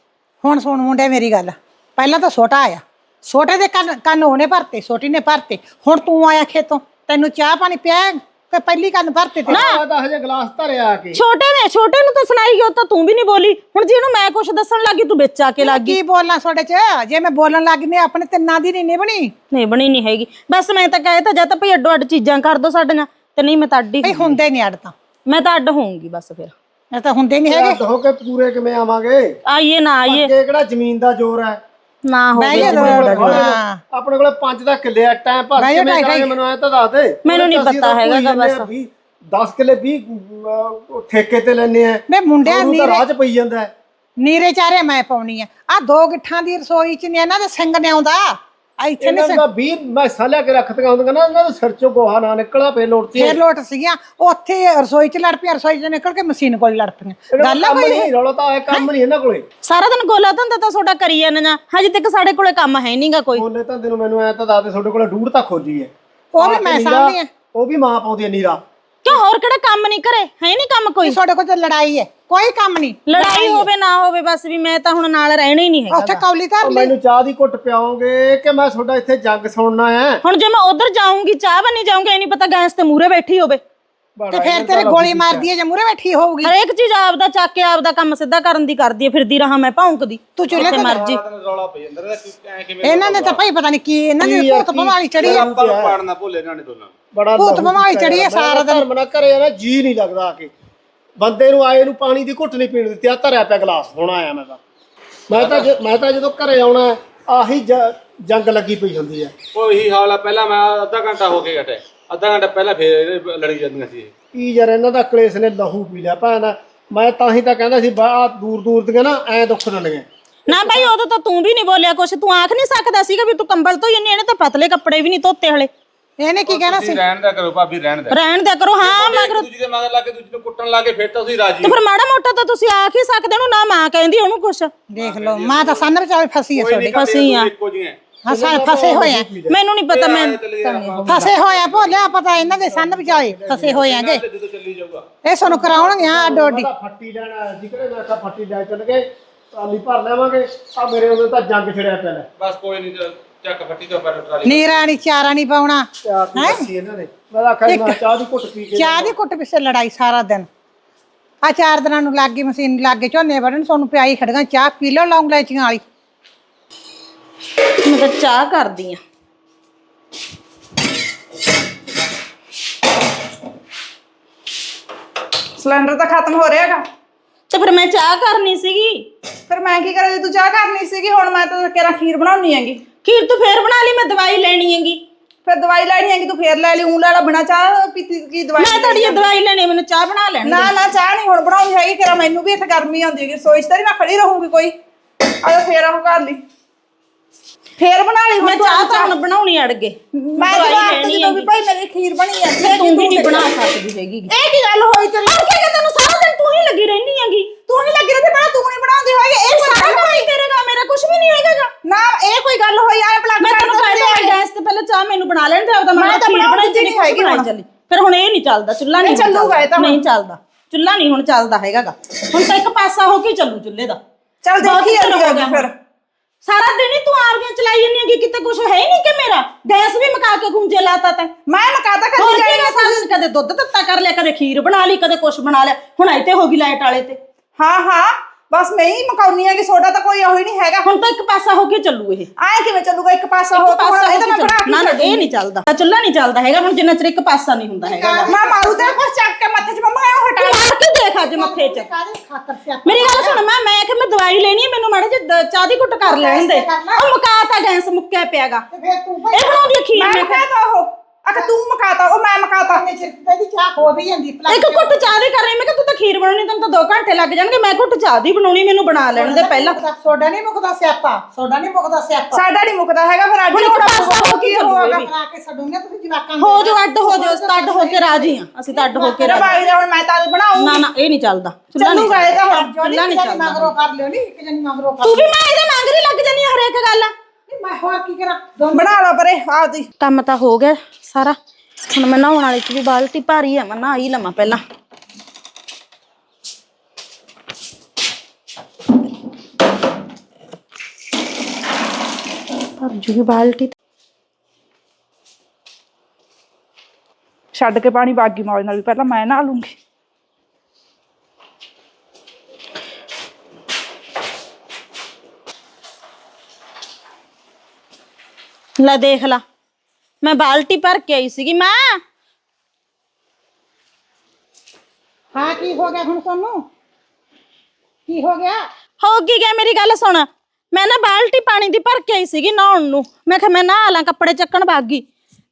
ਹੁਣ ਸੁਣ ਮੁੰਡੇ ਮੇਰੀ ਗੱਲ। ਪਹਿਲਾਂ ਤਾਂ ਛੋਟਾ ਆਇਆ। ਛੋਟੇ ਦੇ ਕੰਨ ਕੰਨ ਉਹਨੇ ਭਰਤੇ ਛੋਟੀ ਨੇ ਭਰਤੇ। ਹੁਣ ਤੂੰ ਆਇਆ ਖੇਤੋਂ। ਤੈਨੂੰ ਚਾਹ ਪਾਣੀ ਪਿਆ ਕਿ ਪਹਿਲੀ ਕੰਨ ਭਰਤੇ ਤੇ? ਮੈਂ ਤਾਂ ਹਜੇ ਗਲਾਸ ਧਰਿਆ ਆ ਕੇ। ਛੋਟੇ ਨੇ ਛੋਟੇ ਨੂੰ ਤਾਂ ਸੁਣਾਈ ਗਿਆ ਤਾਂ ਤੂੰ ਵੀ ਨਹੀਂ ਬੋਲੀ। ਹੁਣ ਜਿਹਨੂੰ ਮੈਂ ਕੁਝ ਦੱਸਣ ਲੱਗੀ ਤੂੰ ਵਿੱਚ ਆ ਕੇ ਲੱਗ ਗਈ। ਕੀ ਬੋਲਣਾ ਤੁਹਾਡੇ ਚ? ਜੇ ਮੈਂ ਬੋਲਣ ਲੱਗ ਨੇ ਆਪਣੇ ਤਿੰਨਾਂ ਦੀ ਨਹੀਂ ਨਿਭਣੀ। ਨਹੀਂ ਬਣੀ ਨਹੀਂ ਹੈਗੀ। ਬਸ ਮੈਂ ਤਾਂ ਕਹੇ ਤਾਂ ਜਾਂ ਤਾਂ ਭਈ ਅੱਡੋ ਅੱਡ ਚੀਜ਼ਾਂ ਕਰ ਦੋ ਸਾਡੀਆਂ ਤੇ ਨਹੀਂ ਮੈਂ ਤਾਂ ਅੱਡ ਹੀ ਭਈ ਹੁੰਦੇ। ਨਹੀਂ ਅੜ ਤਾਂ। ਮੈਂ ਤਾਂ ਅੱਡ ਹੋਊਂਗੀ ਬਸ ਫਿਰ। ਇਹ ਤਾਂ ਹੁੰਦੇ ਨਹੀਂ ਹੈਗੇ। ਅੱਡ ਹੋ ਕੇ ਪੂਰੇ ਕਿਵੇਂ ਆਵਾਂਗੇ? ਆਈਏ ਨਾ ਆਈਏ। ਅੱਗੇ ਕਿਹੜਾ ਜ਼ਮੀਨ ਦਾ ਜ਼ੋਰ ਹੈ? ਨਾ ਬਹਿ ਹੋਵੇ। ਹਾਂ ਆਪਣੇ ਕੋਲੇ ਪੰਜ ਦਾ ਕਿੱਲੇ ਆ ਟਾਈਮ ਢਾਈ ਢਾਈ। ਮੈਨੂੰ ਐ ਤਾਂ ਦੱਸ ਦੇ ਮੈਨੂੰ ਨਹੀਂ ਅਸੀਂ ਪਤਾ ਹੈਗਾ ਗਾ ਬਸ। ਲੈਂਦੇ ਆ ਵੀਹ, 10 ਕਿੱਲੇ 20 ਠੇਕੇ ਤੇ ਲੈਣੇ ਆ ਮੈਂ ਮੁੰਡਿਆਂ ਉਹਨੂੰ ਤਾਂ ਨੀਰੇ ਰਾਹ ਚ ਪਈ ਜਾਂਦਾ ਹੈ। ਨੀਰੇ ਚਾਰੇ ਮੈਂ ਪਾਉਣੀ ਆ ਆ ਦੋ ਗਿੱਠਾਂ ਦੀ ਰਸੋਈ ਚ ਨੇ ਇਹਨਾਂ ਦੇ ਸਿੰਘ ਨੇ ਆਉਂਦਾ ਆ ਇੱਥੇ ਨੇ ਇਹਨਾਂ ਦਾ 20 ਮੈਸਾਂ ਲਿਆ ਕੇ ਰੱਖਤੀਆਂ ਹੁੰਦੀਆਂ ਨਾ ਇਹਨਾਂ ਦੇ ਸਿਰ ਚੋਂ ਗੋਹਾ ਨਾ ਨਿਕਲਾ ਫੇਰ ਲੋਟਤੀ ਫੇਰ ਲੋਟ ਸੀਗੀਆਂ। ਉੱਥੇ ਰਸੋਈ ਚ ਲੜ ਪਿਆ ਰਸੋਈ ਚ ਨਿਕਲ ਕੇ ਮਸ਼ੀਨ ਕੋਲ ਲੜ ਪਈਆਂ। ਗੱਲ ਆ ਕੋਈ ਨਹੀਂ ਰੌਲਾ ਤਾਂ ਇਹ ਕੰਮ ਨਹੀਂ ਇਹਨਾਂ ਕੋਲੇ। ਸਾਰਾ ਦਿਨ ਗੋਲਾ ਧੰਦਾ ਤਾਂ ਤੁਹਾਡਾ ਕਰੀ ਜਾਂਦੇ ਹਜੇ ਤੱਕ ਸਾਡੇ ਕੋਲੇ ਕੰਮ ਹੈ ਨਹੀਂਗਾ ਕੋਈ। ਬੋਲੇ ਤਾਂ ਤੈਨੂੰ ਮੈਨੂੰ ਐ ਤਾਂ ਦੱਸ ਦੇ ਤੁਹਾਡੇ ਕੋਲੇ ਡੂੜ ਤਾਂ ਖੋਜੀ ਹੈ ਉਹ ਵੀ ਮੈਂ ਸਾਂਭਦੀ ਆ। ਉਹ ਵੀ ਮਾਂ ਪਾਉਂਦੀ ਹੈ ਨੀਰਾ। ਕਿਉਂ ਹੋਰ ਕਿਹੜਾ ਕੰਮ ਨਹੀਂ ਕਰੇ? ਹੈ ਨਹੀਂ ਕੰਮ ਕੋਈ। ਤੁਹਾਡੇ ਕੋਲ ਤਾਂ ਲੜਾਈ ਹੈ ਕੋਈ ਕੰਮ ਨਹੀਂ। ਲੜਾਈ ਹੋਵੇ ਨਾ ਹੋਵੇ ਬਸ ਵੀ ਮੈਂ ਤਾਂ ਹੁਣ ਨਾਲ ਰਹਿਣਾ ਹੀ ਨਹੀਂ ਹੈਗਾ ਉੱਥੇ ਕੌਲੀ ਧਰ ਲਈ। ਮੈਨੂੰ ਚਾਹ ਦੀ ਘੁੱਟ ਪਿਆਓਗੇ ਕਿ ਮੈਂ ਤੁਹਾਡਾ ਇੱਥੇ ਜੰਗ ਸੁਣਨਾ ਹੈ? ਹੁਣ ਜੇ ਮੈਂ ਉਧਰ ਜਾਊਂਗੀ ਚਾਹ ਬਣੀ ਜਾਊਂਗੀ ਇਹ ਨਹੀਂ ਪਤਾ ਗੈਸ ਤੇ ਮੂਰੇ ਬੈਠੀ ਹੋਵੇ। ਤੇ ਫਿਰ ਤੇਰੇ ਗੋਲੀ ਮਾਰਦੀ ਹੈ ਜੇ ਮੂਰੇ ਬੈਠੀ ਹੋਊਗੀ। ਹਰੇਕ ਚੀਜ਼ ਆਪਦਾ ਚੱਕ ਕੇ ਆਪਦਾ ਕੰਮ ਸਿੱਧਾ ਕਰਨ ਦੀ ਕਰਦੀ ਹੈ ਫਿਰਦੀ ਰਹਾ ਮੈਂ ਭੌਂਕਦੀ ਤੂੰ ਚੁੱਲ੍ਹੇ ਤੇ ਮਰਜ਼ੀ। ਰੌਲਾ ਪਈ ਜਾਂਦਾ ਇਹਦਾ ਐ ਕਿਵੇਂ ਇਹਨਾਂ ਨੇ ਤਾਂ ਭਾਈ ਪਤਾ ਨਹੀਂ ਕੀ ਇਹਨਾਂ ਦੀ ਭੂਤ ਭਮਾਲੀ ਚੜੀ ਹੈ ਆਪਾਂ ਨੂੰ ਪਾੜਨਾ ਭੁੱਲੇ ਇਹਨਾਂ ਨੇ ਦੋਨਾਂ ਨੂੰ। ਬੜਾ ਭੂਤ ਭਮਾਲੀ ਚੜੀ ਹੈ ਮੈਂ ਸਾਰਾ ਦਿਨ। ਘਰੇ ਆ ਨਾ ਜੀ ਨਹੀਂ ਲੱਗਦਾ ਆ ਕੇ। ਬੰਦੇ ਨੂੰ ਆਏ ਨੂੰ ਪਾਣੀ ਦੀ ਘੁੱਟ ਨਹੀਂ ਪੀਣ ਦਿੱਤੀ ਆ ਧਰਿਆ ਪਿਆ ਗਲਾਸ ਹੁਣ ਆਇਆ ਮੈਂ ਤਾਂ। ਮੈਂ ਤਾਂ ਜ- ਮੈਂ ਤਾਂ ਜਦੋਂ ਘਰੇ ਆਉਣਾ ਹੈ, ਆਹੀ ਜ- ਜੰਗ ਲੱਗੀ ਪਈ ਹੁੰਦੀ ਹੈ। ਉਹ ਹਾਲ ਆ ਪਹਿਲਾਂ ਮੈਂ ਅੱਧਾ ਘੰਟਾ ਹੋ ਕੇ ਘਟੇ ਅੱਧਾ ਘੰਟਾ ਪਹਿਲਾਂ ਫੇਰ ਇਹ ਲੜੀ ਜਾਂਦੀਆਂ ਸੀ ਇਹ। ਕੀ ਯਾਰ ਇਹਨਾਂ ਦਾ ਕਲੇਸ਼ ਨੇ ਲਹੂ ਪੀ ਲਿਆ। ਭੈਣ ਮੈਂ ਤਾਂ ਹੀ ਤਾਂ ਕਹਿੰਦਾ ਸੀ ਬਾ ਦੂਰ ਦੂਰ ਦੀਆਂ ਨਾ ਐ ਦੁੱਖ ਨਾ ਲਗੇ ਨਾ ਭਾਈ ਉਦੋਂ ਤਾਂ ਤੂੰ ਵੀ ਨਹੀਂ ਬੋਲਿਆ ਕੁਛ। ਤੂੰ ਆਖ ਨਹੀਂ ਸਕਦਾ ਸੀਗਾ ਵੀ ਤੂੰ ਕੰਬਲ ਧੋਈ ਜੰਨੀ ਇਹਨੇ ਤਾਂ ਪਤਲੇ ਕੱਪੜੇ ਵੀ ਨਹੀਂ ਧੋਤੇ ਹਲੇ। ਇਹਨੇ ਕੀ ਕਹਿਣਾ ਤੁਸੀਂ ਸੀ? ਰਹਿਣ ਦਾ ਕਰੋ ਭਾਬੀ ਰਹਿਣ ਦਾ ਰਹਿਣ ਦਿਆ ਕਰੋ ਹਾਂ ਮਗਰ ਦੂਜੀ ਦੇ ਮਗਰ ਲਾ ਕੇ ਦੂਜੀ ਨੂੰ ਕੁੱਟਣ ਲਾ ਕੇ ਫਿਰ ਤਾਂ ਤੁਸੀਂ ਰਾਜੀ ਤੇ ਫਿਰ ਮਾੜਾ ਮੋਟਾ ਤਾਂ ਤੁਸੀਂ ਆਖ ਹੀ ਸਕਦੇ ਹੋ ਨਾ ਮਾਂ ਕਹਿੰਦੀ ਉਹਨੂੰ ਕੁਛ। ਦੇਖ ਲਓ ਮਾਂ ਤਾਂ ਸੰਨ ਵਿਚਾਲੇ ਫਸੀ ਹੈ ਤੁਹਾਡੇ। ਫਸੀ ਆ। ਇੱਕੋ ਜਿਹੀਆਂ ਹਾਂ ਸਾਰੇ ਫਸੇ ਹੋਏ ਆ। ਮੈਨੂੰ ਨਹੀਂ ਪਤਾ ਮੈਂ ਫਸੇ ਹੋਏ ਆ ਭੋਲਿਆ ਪਤਾ ਇਹਨਾਂ ਦੇ ਸੰਨ ਵਿਚਾਲੇ ਫਸੇ ਹੋਏ ਜਦੋਂ ਚੱਲੀ ਜਾਊਗਾ। ਇਹ ਸਾਨੂੰ ਕਰਾਉਣਗੇ ਆ ਅੱਡੋ ਅੱਡੀ। ਮੈਂ ਤਾਂ ਫੱਟੀ ਲੈਣਾ ਕਿਹੜੇ ਮੈਂ ਕਿਹਾ ਫੱਟੀ ਲੈ ਚੱਲ ਗਏ ਟਰਾਲੀ ਭਰ ਲੈਵਾਂਗੇ। ਆ ਮੇਰੇ ਉਹਦੇ ਤਾਂ ਜੰਗ ਛੜਿਆ ਪਿਆ ਬਸ ਕੋਈ ਨਹੀਂ ਚੱਕ ਫੱਟੀ ਤੋਂ ਪਰ ਟਰਾਲੀ ਨੀਰਾ ਨਹੀਂ ਚਾਰਾ ਨਹੀਂ ਪਾਉਣਾ। ਚਾਹ ਦੀ ਲੱਸੀ ਇਹਨਾਂ ਨੇ। ਮੈਂ ਤਾਂ ਆਖਿਆ ਸੀ ਮੈਂ ਚਾਹ ਦੀ ਘੁੱਟ ਪੀ ਕੇ ਚਾਹ ਦੀ ਕੁੱਟ ਪਿੱਛੇ ਲੜਾਈ ਸਾਰਾ ਦਿਨ। ਆ ਚਾਰ ਦਿਨਾਂ ਨੂੰ ਲੱਗ ਗਈ ਮਸ਼ੀਨ ਲੱਗ ਗਈ ਝੋਨੇ ਵੜਨ ਤੁਹਾਨੂੰ ਪਿਆਈ ਖੜਗਾ ਚਾਹ ਪੀ ਲਓ ਲੌਂਗ ਲੈਚੀਆਂ ਵਾਲੀ। ਮੈਂ ਤਾਂ ਚਾਹ ਕਰਦੀ ਆ। ਸਿਲੰਡਰ ਤਾਂ ਖਤਮ ਹੋ ਰਿਹਾਗਾ। ਤੇ ਫਿਰ ਮੈਂ ਚਾਹ ਕਰਨੀ ਸੀਗੀ। ਫਿਰ ਮੈਂ ਕੀ ਕਰਾਂ ਜੇ ਤੂੰ ਚਾਹ ਕਰਨੀ ਸੀਗੀ ਹੁਣ ਮੈਂ ਤਾਂ ਕਿਹੜਾ ਖੀਰ ਬਣਾਉਣੀ ਹੈਗੀ। ਖੀਰ ਤੂੰ ਫੇਰ ਬਣਾ ਲਈ ਮੈਂ ਦਵਾਈ ਲੈਣੀ ਹੈਗੀ। ਫਿਰ ਦਵਾਈ ਲੈਣੀ ਹੈਗੀ ਤੂੰ ਫੇਰ ਲੈ ਲਈ ਊਂ ਲੈ ਲਾ ਬਿਨਾ ਚਾਹ ਪੀਤੀ ਕੀ ਦਵਾਈ ਮੈਂ ਤੁਹਾਡੀ ਇਹ ਦਵਾਈ ਲੈਣੀ ਮੈਨੂੰ ਚਾਹ ਬਣਾ ਲੈਣ ਨਾ ਨਾ ਚਾਹ ਨਹੀਂ ਹੁਣ ਬਣਾਉਣੀ ਹੈਗੀ ਕਿਰਾ ਮੈਨੂੰ ਵੀ ਇੱਥੇ ਗਰਮੀ ਆਉਂਦੀ ਹੈਗੀ ਸੋਚ ਤਾਂ ਨੀ ਮੈਂ ਖੜੀ ਰਹੂੰਗੀ ਕੋਈ। ਆ ਫੇਰ ਉਹ ਕਰ ਲਈ। ਫੇਰ ਬਣਾ ਲਈ ਹੁਣ ਮੈਂ ਤੂੰ ਚਾਹ ਤਾਂ ਹੁਣ ਬਣਾਉਣੀ ਅੜ ਗਏ ਮੈਂ ਜਵਾਬ ਜਦੋਂ ਵੀ ਭਾਈ ਮੇਰੀ ਖੀਰ ਬਣੀ ਆ ਤੇ ਤੂੰ ਵੀ ਨਹੀਂ ਬਣਾ ਸਕਦੀ ਹੈਗੀ। ਇਹ ਕੀ ਗੱਲ ਹੋਈ ਤੇਰੀ? ਹੋਰ ਕੀ ਤੈਨੂੰ? ਸਾਰਾ ਦਿਨ ਤੂੰ ਹੀ ਲੱਗੀ ਰਹਿਣੀ ਹੈਗੀ। ਤੂੰ ਨਹੀਂ ਲੱਗੀ ਰਹਿੰਦੀ ਮੈਂ ਤੂੰ ਨਹੀਂ ਬਣਾਉਂਦੀ ਹੋਈ ਇਹ ਸਾਰਾ ਕੰਮ ਹੀ ਕਰੇਗਾ ਮੇਰਾ ਕੁਝ ਵੀ ਨਹੀਂ ਹੋਏਗਾ ਨਾ ਇਹ ਕੋਈ ਗੱਲ ਹੋਈ ਆ ਪਲੱਗ ਮੈਂ ਤੈਨੂੰ ਕਹਿੰਦਾ ਗੈਸ ਤੇ ਪਹਿਲਾਂ ਚਾਹ ਮੈਨੂੰ ਬਣਾ ਲੈਣ ਤੇ ਆਪਦਾ ਮੈਂ ਤਾਂ ਬਣਾਉਣੀ ਨਹੀਂ ਖਾਏਗੀ ਹੁਣ। ਚੱਲੀ। ਫਿਰ ਹੁਣ ਇਹ ਨਹੀਂ ਚੱਲਦਾ ਚੁੱਲਾ ਨਹੀਂ ਚੱਲੂਗਾ ਇਹ ਤਾਂ। ਨਹੀਂ ਚੱਲਦਾ। ਚੁੱਲਾ ਨਹੀਂ ਹੁਣ ਚੱਲਦਾ ਹੈਗਾਗਾ ਹੁਣ ਤਾਂ ਇੱਕ ਪਾਸਾ ਹੋ ਕੇ ਚੱਲੂ ਚੁੱਲੇ ਦਾ। ਚੱਲ ਦੇਖੀ ਹੋ ਗਿਆ ਫਿਰ। ਸਾਰਾ ਦਿਨ ਹੀ ਤੂੰ ਆਪਦੀਆਂ ਚਲਾਈ ਜਾਂਦੀ ਹੈਗੀ ਕਿਤੇ ਕੁਝ ਹੈ ਹੀ ਨਹੀਂ ਕਿ ਮੇਰਾ। ਗੈਸ ਵੀ ਮਕਾ ਕੇ ਗੁੰਜੇ ਲਾਤਾ ਤੈਂ। ਮੈਂ ਮਕਾਤਾ ਕਦੀ ਜਾਏਗਾ ਸਕਦੀ? ਕਦੇ ਦੁੱਧ ਤੱਤਾ ਕਰ ਲਿਆ ਕਦੇ ਖੀਰ ਬਣਾ ਲਈ ਕਦੇ ਕੁਛ ਬਣਾ ਲਿਆ। ਹੁਣ ਇੱਥੇ ਹੋ ਗਈ ਲਾਈਟ ਵਾਲੇ ਤੇ। ਹਾਂ ਹਾਂ ਬਸ ਮੈਂ ਹੀ ਮਕਾਉਣੀ ਹੈਗੀ ਸੋਡਾ ਤਾਂ ਕੋਈ ਉਹੀ ਨਹੀਂ ਹੈਗਾ। ਹੁਣ ਤਾਂ ਇੱਕ ਪਾਸਾ ਹੋ ਕੇ ਚੱਲੂ ਇਹ। ਆਏ ਕਿਵੇਂ ਚੱਲੂਗਾ ਇੱਕ ਪਾਸਾ ਹੋ ਤਾਂ ਇਹ ਤਾਂ ਮੈਂ ਹੋ ਬਣਾ ਕੇ ਕੇ ਨਾ ਨਾ ਇਹ ਨਹੀਂ ਚੱਲਦਾ। ਚੁੱਲਾ ਨਹੀਂ ਚੱਲਦਾ ਹੈਗਾ ਹੁਣ ਜਿੰਨਾ ਚਿਰ ਇੱਕ ਪਾਸਾ ਨਹੀਂ ਹੁੰਦਾ ਹੈਗਾ। ਮੈਂ ਮਾਰੂ ਤੇ ਕੁਛ ਚੱਕ ਕੇ ਮੱਥੇ 'ਚ ਮੰਮਾ ਇਹ ਹਟਾ ਤੂੰ ਮਾਰ ਕੇ ਦੇਖ ਅੱਜ ਮੱਥੇ 'ਚ। ਖਾਤਰ ਮੇਰੀ ਗੱਲ ਸੁਣ ਮੈਂ ਮੈਂ ਕਿ ਮੈਂ ਦਵਾਈ ਲੈਣੀ ਹੈ ਮੈਨੂੰ ਮਾੜੇ ਜਿਹਾ ਦ- ਚਾਹ ਦੀ ਘੁੱਟ ਕਰ ਲੈਣ ਦੇ। ਉਹ ਮੁਕਾਤਾ ਗੈਸ ਮੁੱਕਿਆ ਪਿਆਗਾ। ਤੇ ਫਿਰ ਤੂੰ ਭਾਈ ਇਹ ਬਣਾਉਂਦੀ ਹੈ ਖੀਰ ਮੈਂ ਮੈਂ ਕਿਹਾ। ਉਹ ਅਕ ਤੂੰ ਮਕਾਤਾ ਉਹ ਮੈਂ ਮਕਾਤਾ। ਨੇ ਚਿਰ ਦੀ ਚਾਹ ਹੋ ਵੀ ਜਾਂਦੀ ਪਲੱਗ ਇੱਕ ਘੁੱਟ ਚਾਹ ਦੀ ਕਰ ਰਹੀ ਮੈਂ ਕਿ ਤੂੰ ਤਾਂ ਖੀਰ ਬਣਾਉਣੀ ਤੈਨੂੰ ਤਾਂ 2 ਘੰਟੇ ਲੱਗ ਜਾਣਗੇ ਮੈਂ ਘੁੱਟ ਚਾਹ ਦੀ ਬਣਾਉਣੀ ਮੈਨੂੰ ਬਣਾ ਲੈਣ ਦੇ ਪਹਿਲਾਂ। ਸੋਡਾ ਨਹੀਂ ਮੁਕਦਾ ਸਿਆਪਾ ਸੋਡਾ ਨਹੀਂ ਮੁਕਦਾ ਸਿਆਪਾ। ਸਾਡਾ ਨਹੀਂ ਮੁੱਕਦਾ ਹੈਗਾ ਫਿਰ ਅੱਜ ਹੁਣ ਇੱਕ ਪਾਸਾ ਹੋ ਕੇ ਵੀ। ਬਣਾ ਕੇ ਛੱਡੂਗੇ ਤੁਸੀਂ ਜਵਾਕਾਂ ਹੋ ਜੋ ਅੱਡ ਹੋ ਜੋ ਅੱਡ ਹੋ ਕੇ ਰਾਜੀ ਆ ਅਸੀਂ ਤਾਂ ਅੱਡ ਹੋ ਕੇ ਰਾਜੀ ਰਵਾਈ ਦਾ ਹੁਣ ਮੈਂ ਤਾਂ ਬਣਾਉਂ ਨਾ ਨਾ ਇਹ ਨਹੀਂ ਚੱਲਦਾ ਚੱਲੂਗਾ ਇਹ ਤਾਂ ਹੁਣ ਚੁੱਲਾ ਨਹੀਂ ਚੱਲਦਾ। ਮਗਰੋਂ ਕਰ ਲਿਓ ਨਹੀਂ ਇੱਕ ਜਣੀ ਮਗਰੋਂ ਕਰ ਤੂੰ ਵੀ ਮੈਂ ਇਹਦੇ ਮੰਗਰੀ ਲੱਗ ਜਾਨੀ ਹਰੇਕ ਗੱਲ। ਮੈਂ ਹੋਰ ਕੀ ਕਰਾਂ? ਦੋਨੋਂ ਬਣਾ ਲਾ ਪਰੇ ਆਪਦੀ ਕੰਮ ਤਾਂ ਹੋ ਗਿਆ ਸਾਰਾ। ਹੁਣ ਮੈਂ ਨਹਾਉਣ ਵਾਲੀ ਚ ਵੀ ਬਾਲਟੀ ਭਾਰੀ ਆ, ਮੈਂ ਨਹਾ ਹੀ ਲਵਾਂ ਪਹਿਲਾਂ। ਭਰ ਜੂਗੀ ਬਾਲਟੀ। ਛੱਡ ਕੇ ਪਾਣੀ ਬਾਗੀ ਮੌਜ ਨਾਲ ਵੀ, ਪਹਿਲਾਂ ਮੈਂ ਨਹਾ ਲੂੰਗੀ। ਲੈ ਦੇਖ ਲਾ। ਮੈਂ ਬਾਲਟੀ ਭਰ ਕੇ ਆਈ ਸੀਗੀ ਮਾਂ। ਹਾਂ ਕੀ ਹੋ ਗਿਆ ਹੁਣ ਤੁਹਾਨੂੰ ਕੀ ਹੋ ਗਿਆ? ਹੋ ਕੀ ਗਿਆ ਮੇਰੀ ਗੱਲ ਸੁਣ। ਮੈਂ ਨਾ ਬਾਲਟੀ ਪਾਣੀ ਦੀ ਭਰ ਕੇ ਆਈ ਸੀਗੀ ਨਹਾਉਣ ਨੂੰ। ਮੈਂ ਕਿਹਾ ਮੈਂ ਨਹਾ ਲਾਂ ਕੱਪੜੇ ਚੱਕਣ ਭੱਗ ਗਈ।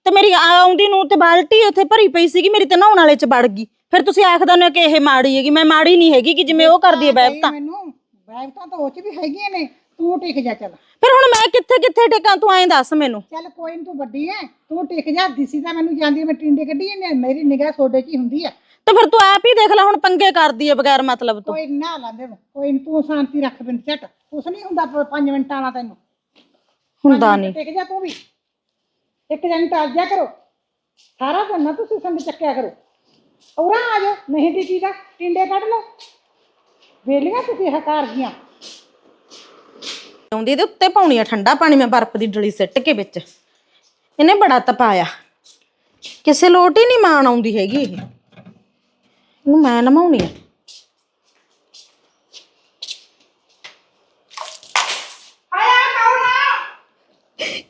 ਤੇ ਮੇਰੀ ਆਉਂਦੀ ਨੂੰ ਤੇ ਬਾਲਟੀ ਉੱਥੇ ਭਰੀ ਪਈ ਸੀਗੀ ਮੇਰੀ ਤੇ ਨਹਾਉਣ ਵਾਲੇ ਚ ਵੜ ਗਈ। ਫਿਰ ਤੁਸੀਂ ਆਖਦੇ ਹੋ ਕਿ ਇਹ ਮਾੜੀ ਹੈਗੀ ਮੈਂ ਮਾੜੀ ਨਹੀਂ ਹੈਗੀ ਕਿ ਜਿਵੇਂ ਉਹ ਕਰਦੀ ਹੈ ਬੈਬ ਤਾਂ। ਮੈਨੂੰ ਬੈਗਤਾਂ ਤਾਂ ਉਹ ਚ ਵੀ ਹੈਗੀਆਂ ਨੇ। ਤੂੰ ਟਿਕ ਜਾ ਚੱਲ। ਫਿਰ ਹੁਣ ਮੈਂ ਕਿੱਥੇ ਕਿੱਥੇ ਟਿਕਾਂ ਤੂੰ ਐਂ ਦੱਸ ਮੈਨੂੰ? ਚੱਲ ਕੋਈ ਨੀ ਤੂੰ ਵੱਡੀ ਐ। ਤੂੰ ਟਿਕ ਜਾ ਦਿਸੀ ਤਾਂ ਮੈਨੂੰ ਜਾਂਦੀ ਮੈਂ ਟਿੰਡੇ ਕੱਢੀ ਜਾਂਦੀ ਮੇਰੀ ਨਿਗਾਹ ਸੋਡੇ 'ਚ ਹੀ ਹੁੰਦੀ ਐ। ਤੇ ਫਿਰ ਤੂੰ ਆਪ ਹੀ ਦੇਖ ਲੈ ਹੁਣ ਪੰਗੇ ਕਰਦੀ ਹੈ ਬਗੈਰ ਮਤਲਬ ਤੋਂ। ਕੋਈ ਨਾ ਲਾਂਦੇ ਕੋਈ ਨੀ ਤੂੰ ਸ਼ਾਂਤੀ ਰੱਖ ਬਿੰਦ ਝਟ। ਕੁਛ ਨਹੀਂ ਹੁੰਦਾ 5 ਮਿੰਟਾਂ ਨਾਲ ਤੈਨੂੰ। ਹੁੰਦਾ ਨਹੀਂ ਟਿਕ ਜਾ ਤੂੰ ਵੀ। ਇੱਕ ਜਣ ਟਾਲ ਜਾ ਕਰੋ। ਸਾਰਾ ਦਿਨ ਨਾ ਤੁਸੀਂ ਸੰਗ ਚੱਕਿਆ ਕਰੋ। ਔਰਾ ਆ ਨਹੀਂ ਦੀ ਚੀਜ਼ ਆ ਟਿੰਡੇ ਕੱਢ ਲਓ। ਵੇਲੀਆਂ ਤੁਸੀਂ ਹਕਾਰ ਗੀਆਂ ਆਉਂਦੀ ਦੇ ਉੱਤੇ ਪਾਉਣੀ ਆ ਠੰਡਾ ਪਾਣੀ ਮੈਂ ਬਰਫ਼ ਦੀ ਡਲੀ ਸਿੱਟ ਕੇ ਵਿੱਚ। ਇਹਨੇ ਬੜਾ ਤਪਾਇਆ। ਕਿਸੇ ਲੋਟ ਹੀ ਨਹੀਂ ਮਾਣ ਆਉਂਦੀ ਹੈਗੀ ਇਹ। ਇਹਨੂੰ ਮੈਂ ਨਮਾਉਣੀ ਆ।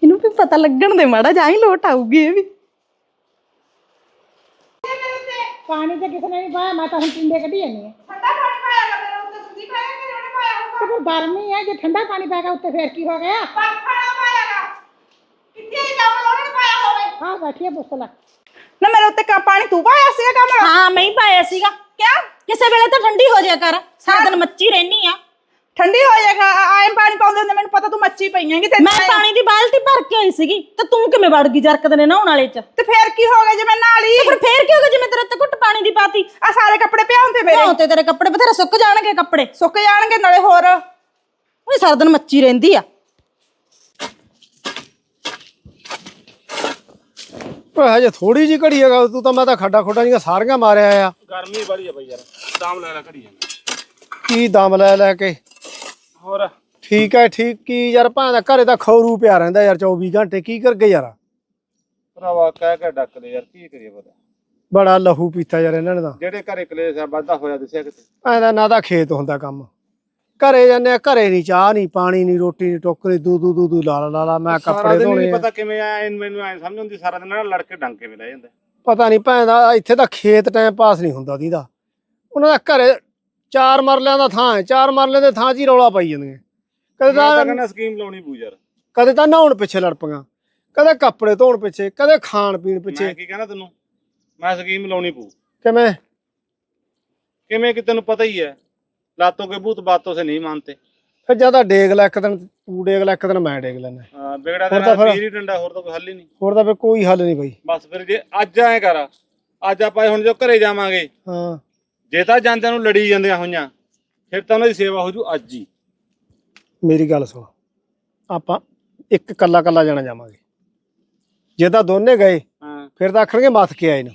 ਇਹਨੂੰ ਵੀ ਪਤਾ ਲੱਗਣ ਦੇ ਮਾੜਾ ਜਾਂ ਹੀ ਲੋਟ ਆਊਗੀ ਇਹ ਵੀ। ਪਾਣੀ ਤੇ ਕਿਸੇ ਨੇ ਨਹੀਂ ਪਾਇਆ ਮੈਂ ਤਾਂ ਹੁਣ ਟਿੰਡੇ ਕੱਢੀ ਜਾਂਦੀ ਆ ਠੰਡਾ ਪਾਣੀ ਪਾਇਆ ਮੇਰਾ ਉੱਤੇ ਸੁੱਧੀ ਪਾਇਆ ਕਿ ਉਹਨੇ ਫਿਰ ਗਰਮੀ ਹੈ ਜੇ ਠੰਡਾ ਪਾਣੀ ਪੈ ਗਿਆ ਉੱਤੇ ਫੇਰ ਕੀ ਹੋ ਗਿਆ? ਹਾਂ ਬੈਠੀਏ ਪੁੱਛ ਲੈ। ਨਾ ਮੇਰੇ ਉੱਤੇ ਕਾ ਪਾਣੀ ਤੂੰ ਪਾਇਆ ਸੀਗਾ ਕਮਲ ਹਾਂ ਮੈਂ ਹੀ ਪਾਇਆ ਸੀਗਾ। ਕਿਆ? ਕਿਸੇ ਵੇਲੇ ਤਾਂ ਠੰਡੀ ਹੋ ਜਾਇਆ ਕਰ। ਸਾਰਾ ਦਿਨ ਮੱਚੀ ਰਹਿਨੀ ਆ। ਠੰਡੀ ਹੋ ਜਾਏਗਾ ਆਏ ਪਾਣੀ ਪਾਉਂਦੇ ਹੁੰਦੇ ਮੈਨੂੰ ਪਤਾ ਤੂੰ ਮੱਛੀ ਪਈਆਂਗੀ ਤੇ ਮੈਂ ਪਾਣੀ ਦੀ ਬਾਲਟੀ ਭਰ ਕੇ ਆਈ ਸੀਗੀ ਤੇ ਤੂੰ ਕਿਵੇਂ ਵੜ ਗਈ ਜਰਕਤ ਨੇ ਨਹਾਉਣ ਵਾਲੇ ਚ? ਤੇ ਫੇਰ ਕੀ ਹੋ ਗਿਆ ਜੇ ਮੈਂ ਨਾਲ ਹੀ ਤੇ ਫਿਰ ਫੇਰ ਕੀ ਹੋ ਗਿਆ ਜੇ ਮੈਂ ਤੇਰੇ ਉੱਤੇ ਘੁੱਟ ਪਾਣੀ ਦੀ ਪਾਤੀ? ਆ ਸਾਰੇ ਕੱਪੜੇ ਪਿਆਉਂਦੇ ਮੇਰੇ। ਕਿਉਂ ਤੇ ਤੇਰੇ ਕੱਪੜੇ ਬਥੇਰੇ ਸੁੱਕ ਜਾਣਗੇ ਕੱਪੜੇ। ਸੁੱਕ ਜਾਣਗੇ ਨਾਲੇ ਹੋਰ। ਉਹ ਸਾਰਾ ਦਿਨ ਮੱਚੀ ਰਹਿੰਦੀ ਆ। ਓਏ ਹਜੇ ਥੋੜੀ ਜੀ ਘੜੀ ਹੈਗਾ ਤੂੰ ਤਾਂ ਮੈਂ ਤਾਂ ਖੱਡਾ ਖੋਡਾ ਜੀਆਂ ਸਾਰੀਆਂ ਮਾਰਿਆ ਆ। ਗਰਮੀ ਬੜੀ ਆ ਬਈ ਯਾਰ ਦਾਮ ਲੈ ਲੈ ਘੜੀ। ਜਾਂਦਾ ਕੀ ਦਮ ਲੈ ਲੈ ਕੇ? ਹੋਰ? ਠੀਕ ਹੈ ਠੀਕ ਕੀ ਯਾਰ ਭਾਂ ਦਾ ਘਰੇ ਤਾਂ ਖੌਰੂ ਪਿਆ ਰਹਿੰਦਾ ਯਾਰ 24 ਘੰਟੇ ਕੀ ਕਰ ਗਏ ਯਾਰ? ਭਰਾਵਾ ਕਹਿ ਕੇ ਡੱਕ ਦੇ ਯਾਰ ਕੀ ਕਰੀਏ ਪਤਾ? ਬੜਾ ਲਹੂ ਪੀਤਾ ਯਾਰ ਇਹਨਾਂ ਨੇ ਤਾਂ। ਜਿਹੜੇ ਘਰੇ ਕਲੇਸ਼ ਆ ਵਾਧਾ ਹੋਇਆ ਦਿਸਿਆ ਕਿਤੇ ਐਦਾ ਨਾ ਤਾਂ ਖੇਤ ਹੁੰਦਾ ਕੰਮ। ਘਰੇ ਜਾਂਦੇ ਆ ਘਰੇ ਨਹੀਂ ਚਾਹ ਨਹੀਂ ਪਾਣੀ ਨਹੀਂ ਰੋਟੀ ਨਹੀਂ ਟੋਕਰੀ ਦੂ ਦੂ ਦੂ ਦੂ ਲਾ ਲਾ ਲਾ ਲਾ ਮੈਂ ਕੱਪੜੇ ਧੋਣੇ ਨਹੀਂ ਆ। ਪਤਾ ਕਿਵੇਂ ਆ ਮੈਨੂੰ ਐ ਸਮਝ ਆਉਂਦੀ ਸਾਰਾ ਦਿਨ ਨਾ ਲੜ ਕੇ ਡੰਗ ਕਿਵੇਂ ਲੈ ਜਾਂਦਾ। ਪਤਾ ਨਹੀਂ ਭੈਣ ਦਾ ਇੱਥੇ ਤਾਂ ਖੇਤ ਟਾਈਮ ਪਾਸ ਨਹੀਂ ਹੁੰਦਾ ਦੀਦਾ। ਉਹਨਾਂ ਦਾ ਘਰੇ ਚਾਰ ਮਰਲਿਆਂ ਦਾ ਥਾਂ ਹੈ ਚਾਰ ਮਰਲਿਆਂ ਦੇ ਥਾਂ 'ਚ ਹੀ ਰੌਲਾ ਪਾਈ ਜਾਂਦੀਆਂ। ਕਦੇ ਮੈਂ ਤਾਂ ਕਹਿੰਦਾ ਸਕੀਮ ਲਾਉਣੀ ਪੂ ਯਾਰ। ਕਦੇ ਤਾਂ ਨਹਾਉਣ ਪਿੱਛੇ ਲੜ ਪਈਆਂ ਕਦੇ ਕੱਪੜੇ ਧੋਣ ਪਿੱਛੇ ਕਦੇ ਖਾਣ ਪੀਣ ਮੈਂ ਪਿੱਛੇ। ਕੀ ਕਹਿਣਾ ਤੈਨੂੰ? ਮੈਂ ਸਕੀਮ ਲਾਉਣੀ ਪੂ ਕਿਵੇਂ? ਕਿਵੇਂ ਕਿ ਤੈਨੂੰ ਪਤਾ ਹੀ ਹੈ ਲਾਤੋਂ ਕੇ ਭੂਤ ਬਾਤੋਂ ਸੇ ਨਹੀਂ ਮਾਨਤੇ। ਫਿਰ ਜ਼ਿਆਦਾ ਡੇਗ ਲੈ ਇੱਕ ਦਿਨ ਤੂੰ ਡੇਗ ਲੈ ਇੱਕ ਦਿਨ ਮੈਂ ਡੇਗ ਲੈਣਾ ਹਾਂ ਵਿਗੜਾ ਹੋਰ ਤੇ ਤਾਂ ਫਿਰ- ਪੀਰ ਹੀ ਡੰਡਾ ਹੋਰ ਤਾਂ ਕੋਈ ਹੱਲ ਹੀ ਨਹੀਂ। ਹੋਰ ਤਾਂ ਫਿਰ ਕੋਈ ਹੱਲ ਨਹੀਂ ਬਈ। ਬਸ ਫਿਰ ਜੇ ਅੱਜ ਐ ਕਰ ਅੱਜ ਆਪਾਂ ਹੁਣ ਜੋ ਘਰੇ ਜਾਵਾਂਗੇ ਹਾਂ। ਜੇ ਤਾਂ ਜਾਂਦਿਆਂ ਨੂੰ ਲੜੀ ਜਾਂਦੀਆਂ ਹੋਈਆਂ ਫਿਰ ਤਾਂ ਉਹਨਾਂ ਦੀ ਸੇਵਾ ਹੋ ਜੂ ਅੱਜ ਹੀ। ਮੇਰੀ ਗੱਲ ਸੁਣ। ਆਪਾਂ ਇੱਕ ਕੱਲਾ ਕੱਲਾ ਜਾਣਾ ਜਾਵਾਂਗੇ। ਜੇ ਤਾਂ ਦੋਨੇ ਗਏ ਹਾਂ। ਫਿਰ ਤਾਂ ਆਖਣਗੇ ਮੱਥ ਕੇ ਆਏ ਨਾ।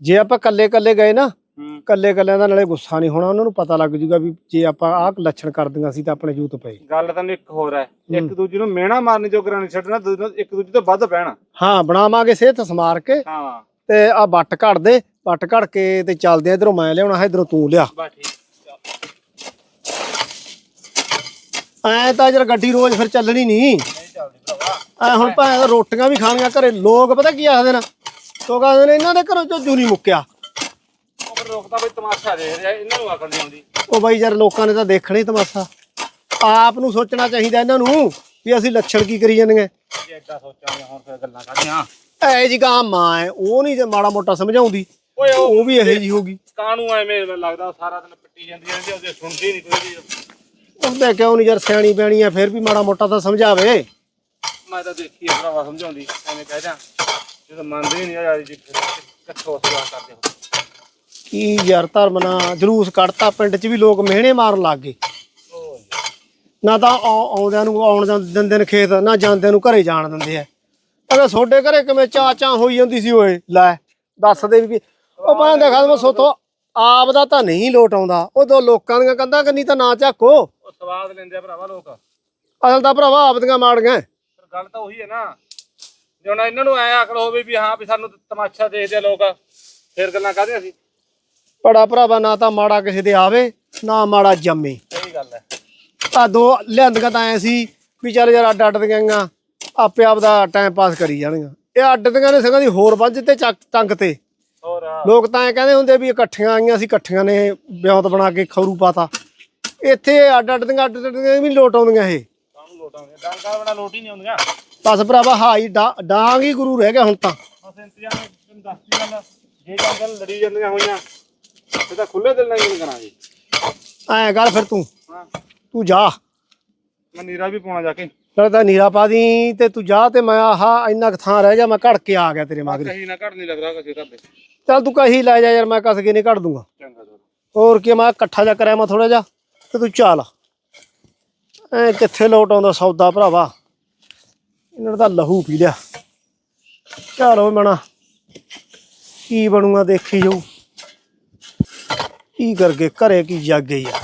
ਜੇ ਆਪਾਂ ਕੱਲੇ ਕੱਲੇ ਗਏ ਨਾ ਹੂੰ। ਕੱਲੇ ਕੱਲਿਆਂ ਦਾ ਨਾਲੇ ਗੁੱਸਾ ਨਹੀਂ ਹੋਣਾ ਉਹਨਾਂ ਨੂੰ ਪਤਾ ਲੱਗ ਜੂਗਾ ਵੀ ਜੇ ਆਪਾਂ ਆਹ ਲੱਛਣ ਕਰ ਦਿੰਗਾ ਸੀ ਤਾਂ ਆਪਣੇ ਜੂਤ ਪਏ। ਗੱਲ ਤਾਂ ਇੱਕ ਹੋਰ ਹੈ। ਇੱਕ ਦੂਜੇ ਨੂੰ ਮਿਹਣਾ ਮਾਰਨ ਜੋਗਰਾ ਨਹੀਂ ਛੱਡਣਾ ਦੂਜੇ ਨੂੰ ਇੱਕ ਦੂਜੇ ਤੋਂ ਵੱਧ ਪੈਣਾ ਹਾਂ ਬਣਾਵਾਂਗੇ ਸਿਹਤ ਸਮਾਰ ਕੇ। ਹਾਂ। ਤੇ ਆ ਬੱਟ ਘੜ ਦੇ ਬੱਟ ਘੜ ਕੇ ਤੇ ਚੱਲਦੇ ਆ ਇਧਰੋਂ ਮੈਂ ਲਿਆਉਣਾ ਇਧਰੋਂ ਤੂੰ ਲਿਆ। ਐ ਤਾਂ ਜਰ ਗੱਡੀ ਰੋਜ਼ ਫਿਰ ਚੱਲਣੀ ਨਹੀਂ ਐ ਹੁਣ ਭਾਵੇਂ ਰੋਟੀਆਂ ਵੀ ਖਾਣੀਆਂ ਘਰੇ ਲੋਕ ਪਤਾ ਕੀ ਆਖਦੇ ਨੇ? ਲੋਕ ਆਖਦੇ ਨੇ ਇਹਨਾਂ ਦੇ ਘਰੋਂ ਚੋਂ ਨਹੀਂ ਮੁੱਕਿਆ। ਰੁਕਦਾ ਬਈ ਤਮਾਸ਼ਾ ਦੇਖ ਰਿਹਾ ਇਹਨਾਂ ਨੂੰ ਅਕਲ ਨਹੀਂ ਆਉਂਦੀ ਉਹ ਬਾਈ ਯਾਰ ਲੋਕਾਂ ਨੇ ਤਾਂ ਦੇਖਣਾ ਹੀ ਤਮਾਸ਼ਾ। ਆਪ ਨੂੰ ਸੋਚਣਾ ਚਾਹੀਦਾ ਇਹਨਾਂ ਨੂੰ ਵੀ ਅਸੀਂ ਲੱਛਣ ਕੀ ਕਰੀ ਜਾਂਦੇ ਜੇ ਏਦਾਂ ਸੋਚਾਂਗੇ ਹੁਣ ਫਿਰ ਗੱਲਾਂ ਕਰਦੀਆਂ ਐ ਜੀ ਗਾਂ ਮਾਂ ਐ ਉਹ ਨਹੀਂ ਜੇ ਮਾੜਾ ਮੋਟਾ ਸਮਝਾਉਂਦੀ ਓਏ ਉਹ ਵੀ ਇਹੋ ਜੀ ਹੋਗੀ ਕਾਨੂੰ ਐਵੇਂ ਲੱਗਦਾ ਸਾਰਾ ਦਿਨ ਪਿੱਟੀ ਜਾਂਦੀ ਰਹਿੰਦੀ ਉਹਦੇ ਸੁਣਦੀ ਨਹੀਂ ਕੋਈ ਵੀ। ਉਹਦੇ ਕਿਉਂ ਨਹੀਂ ਯਾਰ ਸਿਆਣੀ ਬਿਆਣੀ ਆ ਫਿਰ ਵੀ ਮਾੜਾ ਮੋਟਾ ਤਾਂ ਸਮਝਾਵੇ। ਮੈਂ ਤਾਂ ਦੇਖੀ ਆ ਭਰਾਵਾ ਸਮਝਾਉਂਦੀ ਐਵੇਂ ਕਹਿ ਦਿਆਂ। ਜਦੋਂ ਮੰਨਦੇ ਨਹੀਂ ਯਾਰ ਜੀ ਫਿਰ ਕਿੱਥੋਂ ਸਵਾਲ ਕਰਦੇ ਹੋ। ਕੀ ਯਾਰ ਧਰਮ ਨਾਲ ਜਲੂਸ ਕੱਢਤਾ ਪਿੰਡ 'ਚ ਵੀ ਲੋਕ ਮਿਹਣੇ ਮਾਰਨ ਲੱਗ ਗਏ। ਨਾ ਤਾਂ ਆਉ- ਆਉਂਦਿਆਂ ਨੂੰ ਆਉਣ ਜਾਂ ਦਿੰਦੇ ਨੇ ਖੇਤ ਨਾ ਜਾਂਦਿਆਂ ਨੂੰ ਘਰੇ ਜਾਣ ਦਿੰਦੇ ਆ। ਅਗੇ ਤੁਹਾਡੇ ਘਰੇ ਕਿਵੇਂ ਚਾਂ ਚਾਂ ਹੋਈ ਜਾਂਦੀ ਸੀ ਓਏ? ਲੈ ਦੱਸ ਦੇ ਵੀ ਉਹ ਮੈਂ ਦੇਖਾ ਮੈਂ ਸੋਥੋਂ ਆਪ ਦਾ ਤਾਂ ਨਹੀਂ ਲੋਟ ਆਉਂਦਾ। ਉਹ ਦੋ ਲੋਕਾਂ ਦੀਆਂ ਕੰਧਾਂ ਕੰਨੀ ਤਾਂ ਨਾ ਝਾਕੋ। ਉਹ ਸਵਾਦ ਲੈਂਦੇ ਆ ਭਰਾਵਾ ਲੋਕ। ਅਸਲ ਤਾਂ ਭਰਾਵਾ ਆਪ ਦੀਆਂ ਮਾੜੀਆਂ ਪਰ ਗੱਲ ਤਾਂ ਉਹੀ ਹੈ ਨਾ। ਜੇ ਹੁਣ ਇਹਨਾਂ ਨੂੰ ਐ ਹੋਵੇ ਵੀ ਹਾਂ ਵੀ ਸਾਨੂੰ ਤਮਾਸ਼ਾ ਦੇਖਦੇ ਆ ਲੋਕ ਫਿਰ ਗੱਲਾਂ ਕਰਦੇ ਅਸੀਂ ਬੜਾ ਭਰਾਵਾ ਨਾ ਤਾਂ ਮਾੜਾ ਕਿਸੇ ਦੇ ਆਵੇ ਨਾ ਮਾੜਾ ਜੰਮੇ। ਸਹੀ ਗੱਲ ਹੈ ਆ ਦੋ ਲਿਆਂਦੀਆਂ ਤਾਂ ਐ ਸੀ ਵੀ ਚੱਲ ਯਾਰ ਅੱਡ ਅੱਡ ਦੀਆਂ ਆਪੇ ਆਪ ਦਾ ਟਾਈਮ ਪਾਸ ਕਰੀ ਜਾਣਗੀਆਂ। ਇਹ ਅੱਡ ਦੀਆਂ ਨੇ ਸਗੋਂ ਦੀ ਹੋਰ ਵੱਜ ਤੇ ਚੱਕ ਟੰਗ ਤੇ। ਹੋਰ ਲੋਕ ਤਾਂ ਐ ਕਹਿੰਦੇ ਹੁੰਦੇ ਵੀ ਇਕੱਠੀਆਂ ਆਈਆਂ ਸੀ ਇਕੱਠੀਆਂ ਨੇ ਵਿਉਂਤ ਬਣਾ ਕੇ ਖਰੂ ਪਾਤਾ। ਇੱਥੇ ਅੱਡ ਅੱਡ ਦੀਆਂ ਅੱਡ ਅੱਡ ਦੀਆਂ ਵੀ ਲੋਟ ਆਉਂਦੀਆਂ ਇਹ। ਕਾਹਨੂੰ ਲੋਟ ਆਉਂਦੇ ਡਾਂਗਾ ਬਣਾ ਲੋਟ ਹੀ ਨਹੀਂ ਆਉਂਦੀਆਂ। ਬਸ ਭਰਾਵਾ ਹਾਈ ਡਾਂ- ਡਾਂਗ ਹੀ ਗੁਰੂ ਰਹਿ ਗਿਆ ਹੁਣ ਤਾਂ। ਬਸ ਇੰਤਜ਼ਾਮ ਤੈਨੂੰ ਦੱਸਦੀ ਗੱਲ ਜੇ ਜੰਗਲ ਲੜੀ ਜਾਂਦੀਆਂ ਹੋਈਆਂ ਤੇ ਤਾਂ ਖੁੱਲੇ ਦਿਲ ਨਾਲ ਗੱਲ ਕਰਾਂਗੇ। ਐ ਕਰ ਫਿਰ ਤੂੰ। ਤੂੰ ਜਾ। ਮੈਂ ਨੀਰਾ ਵੀ ਪਾਉਣਾ ਜਾ ਕੇ। ਲੱਗਦਾ ਨੀਰਾ ਪਾ ਦੀ ਤੇ ਤੂੰ ਜਾ ਤੇ ਮੈਂ ਆਹ ਇੰਨਾ ਕੁ ਥਾਂ ਰਹਿ ਜਾ ਮੈਂ ਘੜ ਕੇ ਆ ਗਿਆ ਤੇਰੇ ਮਗਰ। ਕਹੀ ਨਾ ਘੜ ਨਹੀਂ ਲੱਗਦਾ ਕਿਸੇ ਘਰ ਦੇ ਚੱਲ ਤੂੰ ਕਹੀ ਲੈ ਜਾ ਯਾਰ ਮੈਂ ਕਸ ਕੇ ਨਹੀਂ ਕੱਢ ਦੂੰਗਾ। ਚੰਗਾ ਹੋਰ ਕੀ ਮੈਂ ਇਕੱਠਾ ਜਾ ਕਰਿਆ ਮੈਂ ਥੋੜਾ ਜਿਹਾ ਤੇ ਤੂੰ ਚੱਲ। ਐ ਕਿੱਥੇ ਲੋਟ ਆਉਂਦਾ ਸੌਦਾ ਭਰਾਵਾ? ਇਹਨਾਂ ਤਾਂ ਲਹੂ ਪੀ ਲਿਆ। ਚਲੋ ਮਣਾ ਕੀ ਬਣੂਗਾ ਦੇਖੀ ਜਾਊ। ਕੀ ਕਰਕੇ ਘਰੇ ਕੀ ਜਾਗੇ ਯਾਰ।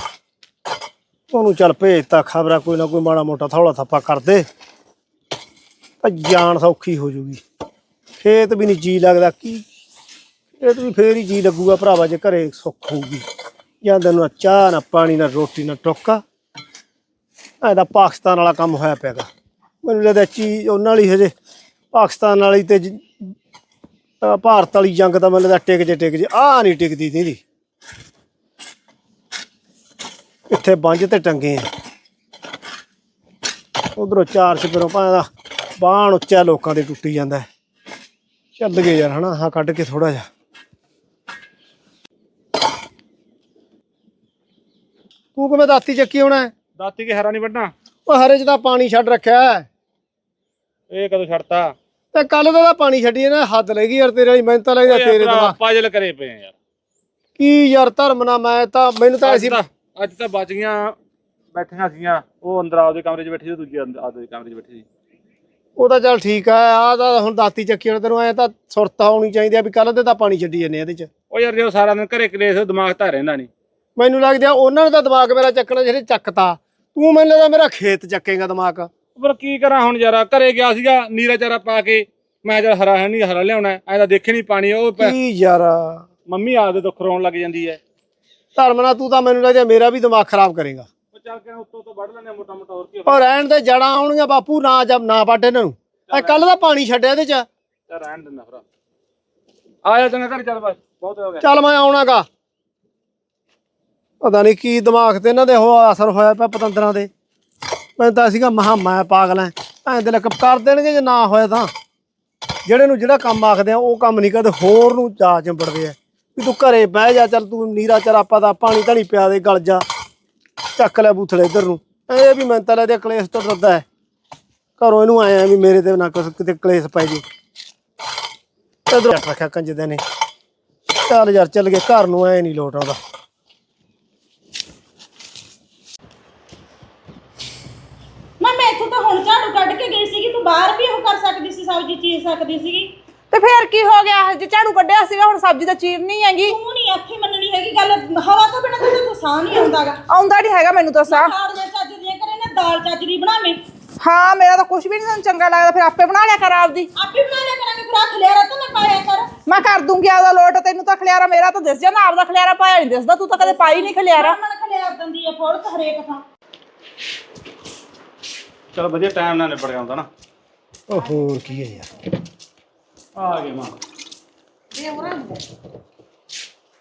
ਉਹਨੂੰ ਚੱਲ ਭੇਜਤਾ, ਖਬਰਾਂ ਕੋਈ ਨਾ ਕੋਈ ਮਾੜਾ ਮੋਟਾ ਥੌਲਾ ਥੱਪਾ ਕਰਦੇ। ਤਾਂ ਜਾਨ ਸੌਖੀ ਹੋ ਜੂਗੀ। ਖੇਤ ਵੀ ਨਹੀਂ ਜੀ ਲੱਗਦਾ, ਕੀ ਖੇਤ ਵੀ ਫੇਰ ਹੀ ਜੀ ਲੱਗੂਗਾ ਭਰਾਵਾ ਜੇ ਘਰੇ ਸੁੱਖ ਹੋਊਗੀ। ਜਾਂਦੇ ਨੂੰ ਨਾ ਚਾਹ, ਨਾ ਪਾਣੀ, ਨਾ ਰੋਟੀ, ਨਾ ਟੋਕਾ। ਐਦਾ ਪਾਕਿਸਤਾਨ ਵਾਲਾ ਕੰਮ ਹੋਇਆ ਪਿਆਗਾ ਮੈਨੂੰ ਲੱਗਦਾ ਚੀਜ਼ ਉਹਨਾਂ ਵਾਲੀ ਹਜੇ, ਪਾਕਿਸਤਾਨ ਵਾਲੀ ਤੇ ਜ- ਅਹ ਭਾਰਤ ਵਾਲੀ ਜੰਗ ਤਾਂ ਮੈਨੂੰ ਲੱਗਦਾ ਟਿਕ ਜੇ ਟਿਕ ਜੇ। ਆ ਨਹੀਂ ਟਿਕਦੀ ਦੀਦੀ ਇੱਥੇ ਬੰਜ ਤੇ ਟੰਗੇ ਆ ਉਧਰੋਂ ਚਾਰ ਛਪਰੋਂ ਭਾਂ ਦਾ ਬਾਣ ਉੱਚਾ ਲੋਕਾਂ ਦੇ ਟੁੱਟੀ ਜਾਂਦਾ। ਚੱਲ ਗਏ ਯਾਰ ਹਨਾ ਹਾਂ ਕੱਢ ਕੇ ਥੋੜਾ ਜਿਹਾ ਤੂੰ ਕਿਵੇਂ ਦਾਤੀ ਚੱਕੀ ਹੋਣਾ ਹੈ? ਦਾਤੀ ਕੇ ਹਰਾ ਨਹੀਂ ਵੱਢਣਾ ਉਹ ਹਰੇ ਚ ਤਾਂ ਪਾਣੀ ਛੱਡ ਰੱਖਿਆ ਹੈ। ਇਹ ਕਦੋਂ ਛੱਡਤਾ ਤੇ ਕੱਲ ਦਾ ਤਾਂ ਪਾਣੀ ਛੱਡੀ ਨਾ ਹੱਦ ਲੈ ਗਈ ਯਾਰ ਤੇਰੇ ਵਾਲੀ ਮਿਹਨਤ ਲੱਗਦਾ ਤੇਰੇ ਦਾ ਪਾਜਲ ਕਰੇ ਪਏ ਆ ਯਾਰ ਕੀ ਯਾਰ ਧਰਮ ਨਾ ਮੈਂ ਤਾਂ ਮੈਨੂੰ ਤਾਂ ਐਸੀ ਤਾਂ ਅੱਜ ਤਾਂ ਬਚ ਗਈਆਂ ਬੈਠੀਆਂ ਸੀਗੀਆਂ। ਉਹ ਅੰਦਰ ਆਪਦੇ ਕਮਰੇ 'ਚ ਬੈਠੀ ਸੀ ਦੂਜੀ ਅੰਦਰ ਆਪਦੇ ਕਮਰੇ 'ਚ ਬੈਠੀ ਸੀ। ਉਹ ਤਾਂ ਚੱਲ ਠੀਕ ਆ ਆ ਤਾਂ ਹੁਣ ਦਾਤੀ ਚੱਕੀ ਹੁਣ ਤੈਨੂੰ ਐ ਤਾਂ ਸੁਰਤਾ ਹੋਣੀ ਚਾਹੀਦੀ ਆ ਵੀ ਕੱਲ ਦੇ ਤਾਂ ਪਾਣੀ ਛੱਡੀ ਜੰਨੇ ਇਹਦੇ ਚ। ਉਹ ਯਾਰ ਜੇ ਸਾਰਾ ਦਿਨ ਘਰੇ ਕਲੇਸ਼ ਦਿਮਾਗ ਤਾਂ ਰਹਿੰਦਾ ਨਹੀਂ। ਮੈਨੂੰ ਲੱਗਦਾ ਉਹਨਾਂ ਨੇ ਤਾਂ ਦਿਮਾਗ ਮੇਰਾ ਚੱਕਣਾ ਜਿਹੜੇ ਚੱਕਤਾ। ਤੂੰ ਮੈਨੂੰ ਲੱਗਦਾ ਮੇਰਾ ਖੇਤ ਚੱਕੇਗਾ ਦਿਮਾਗ। ਪਰ ਕੀ ਕਰਾਂ ਹੁਣ ਯਾਰ ਘਰੇ ਗਿਆ ਸੀਗਾ ਨੀਰਾ ਚਾਰਾ ਪਾ ਕੇ ਮੈਂ ਜਦ ਹਰਾ ਹੈ ਨਹੀਂ ਹਰਾ ਲਿਆਉਣਾ ਐ ਤਾਂ ਦੇਖੇ ਨਹੀਂ ਪਾਣੀ ਉਹ ਕੀ ਯਾਰ। ਮੰਮੀ ਆਪਦੇ ਦੁੱਖ ਰੋਣ ਲੱਗ ਜਾਂਦੀ ਐ। ਧਰਮ ਨਾਲ ਤੂੰ ਤਾਂ ਮੈਨੂੰ ਲੱਗਦਾ ਮੇਰਾ ਵੀ ਦਿਮਾਗ ਖਰਾਬ ਕਰੇਗਾ। ਉਹ ਚੱਲ ਕੇ ਉੱਤੋਂ ਤੋਂ ਵੱਢ ਲੈਣੇ ਮੋਟਾ ਮੋਟਾ ਹੋਰ ਕੀ ਉਹ ਰਹਿਣ ਦੇ ਜੜਾਂ ਆਉਣਗੀਆਂ ਬਾਪੂ ਨਾ ਜਬ ਨਾ ਵੱਢ ਇਹਨਾਂ। ਨੂੰ ਐ ਕੱਲ ਦਾ ਪਾਣੀ ਛੱਡਿਆ ਇਹਦੇ ਚ। ਚੱਲ ਰਹਿਣ ਦਿੰਦਾ ਭਰਾ। ਆ ਜਾ ਚੰਗਾ ਘਰ ਚੱਲ ਬਸ ਬਹੁਤ ਹੋ ਗਿਆ। ਚੱਲ ਮੈਂ ਆਉਣਾਗਾ। ਪਤਾ ਨਹੀਂ ਕੀ ਦਿਮਾਗ ਤੇ ਇਹਨਾਂ ਦੇ ਉਹ ਅਸਰ ਹੋਇਆ ਪਿਆ ਪਤੰਦਰਾਂ ਦੇ। ਮੈਂ ਤਾਂ ਸੀਗਾ ਮਹਾ ਮੈਂ ਪਾਗਲ ਐ। ਐਂ ਦੇ ਲੱਕ ਕਰ ਦੇਣਗੇ ਜੇ ਨਾ ਹੋਇਆ ਤਾਂ। ਜਿਹੜੇ ਨੂੰ ਜਿਹੜਾ ਕੰਮ ਆਖਦੇ ਆ ਉਹ ਕੰਮ ਨਹੀਂ ਕਰਦੇ ਹੋਰ ਨੂੰ ਜਾ ਚੰਬੜਦੇ ਆ। ਵੀ ਤੂੰ ਘਰੇ ਬਹਿ ਜਾ, ਚੱਲ ਤੂੰ ਨੀਰਾ ਚਰਾਪਾ ਦਾ ਪਾਣੀ ਧਣੀ ਪਿਆ ਦੇ ਗਲ ਜਾ। ਚੱਕ ਲੈ ਬੂਥੜੇ ਇੱਧਰ ਨੂੰ। ਇਹ ਵੀ ਮੈਂ ਤਾਂ ਲੈ ਕਲੇਸ਼ ਤੋਂ ਡਰਦਾ ਹੈ। ਘਰੋਂ ਇਹਨੂੰ ਆਇਆ ਵੀ ਮੇਰੇ ਤੇ ਨਾ ਕੁਛ ਕਿਤੇ ਕਲੇਸ਼ ਪੈ ਜੇ। ਇਧਰ ਰੱਖਿਆ ਕੰਜਦੇ ਨੇ। ਚੱਲ ਯਾਰ, ਚੱਲ ਗਏ, ਘਰ ਨੂੰ ਐ ਨਹੀਂ ਲੋਟ ਆਉਂਦਾ। ਮੈਂ ਇੱਥੋਂ ਤਾਂ ਹੁਣ ਝਾੜੂ ਕੱਢ ਕੇ ਗਈ ਸੀਗੀ, ਤੂੰ ਬਾਹਰ ਵੀ ਉਹ ਕਰ ਸਕਦੀ ਸੀ, ਸਬਜ਼ੀ ਚੀਰ ਸਕਦੀ ਸੀਗੀ। ਤੇ ਫੇਰ ਕੀ ਹੋ ਗਿਆ? ਜੇ ਝਾੜੂ ਕੱਢਿਆ ਸੀਗਾ ਹੁਣ ਸਬਜ਼ੀ ਤਾਂ ਚੀਰਨੀ ਹੈਗੀ। ਤੂੰ ਨਹੀਂ ਅੱਖੀ ਮੰਨਣੀ ਹੈਗੀ ਗੱਲ ਹਵਾ ਤੋਂ ਬਿਨਾਂ ਤਾਂ ਤੂੰ ਸਾਹ ਨਹੀਂ ਆਉਂਦਾਗਾ। ਆਉਂਦਾ ਨਹੀਂ ਹੈਗਾ ਮੈਨੂੰ ਤਾਂ ਸਾਹ। ਖਾੜ ਦੇ ਚੱਜ ਦੀਆਂ ਕਰੇ ਨਾ ਦਾਲ ਚੱਜ ਦੀ ਬਣਾਵੇਂ? ਹਾਂ ਮੇਰਾ ਤਾਂ ਕੁਝ ਵੀ ਨਹੀਂ ਤੈਨੂੰ ਚੰਗਾ ਲੱਗਦਾ ਫਿਰ ਆਪੇ ਬਣਾ ਲਿਆ ਕਰ ਆਪਦੀ। ਆਪੇ ਬਣਾ ਲਿਆ ਕਰਾਂਗੇ ਫਿਰ ਆ ਖਲਿਆਰਾ ਤਾਂ ਨਾ ਪਾਇਆ ਕਰ। ਮੈਂ ਕਰ ਦੂੰਗੀ ਆਪਦਾ ਲੋਟ ਤੈਨੂੰ ਤਾਂ ਖਲਿਆਰਾ ਮੇਰਾ ਤਾਂ ਦਿਸ ਜਾਂਦਾ ਆਪਦਾ ਖਲਿਆਰਾ ਪਾਇਆ ਨਹੀਂ ਦਿਸਦਾ ਤੂੰ ਤਾਂ ਕਦੇ ਪਾਈ ਨਹੀਂ ਖਲਿਆਰਾ ਮਨ ਖਲਿਆਰ ਦਿੰਦੀ ਆ ਫੋੜ ਤੇ ਹਰੇਕ ਥਾਂ। ਚਲ ਵਧੀਆ ਟਾਈਮ ਨਾਲ ਨਿਬੜ ਗਿਆ ਹੁੰਦਾ ਨਾ। ਉਹ ਹੋਰ ਕੀ ਹੈ ਯਾਰ। ਆ ਗਏ ਮਾਂ।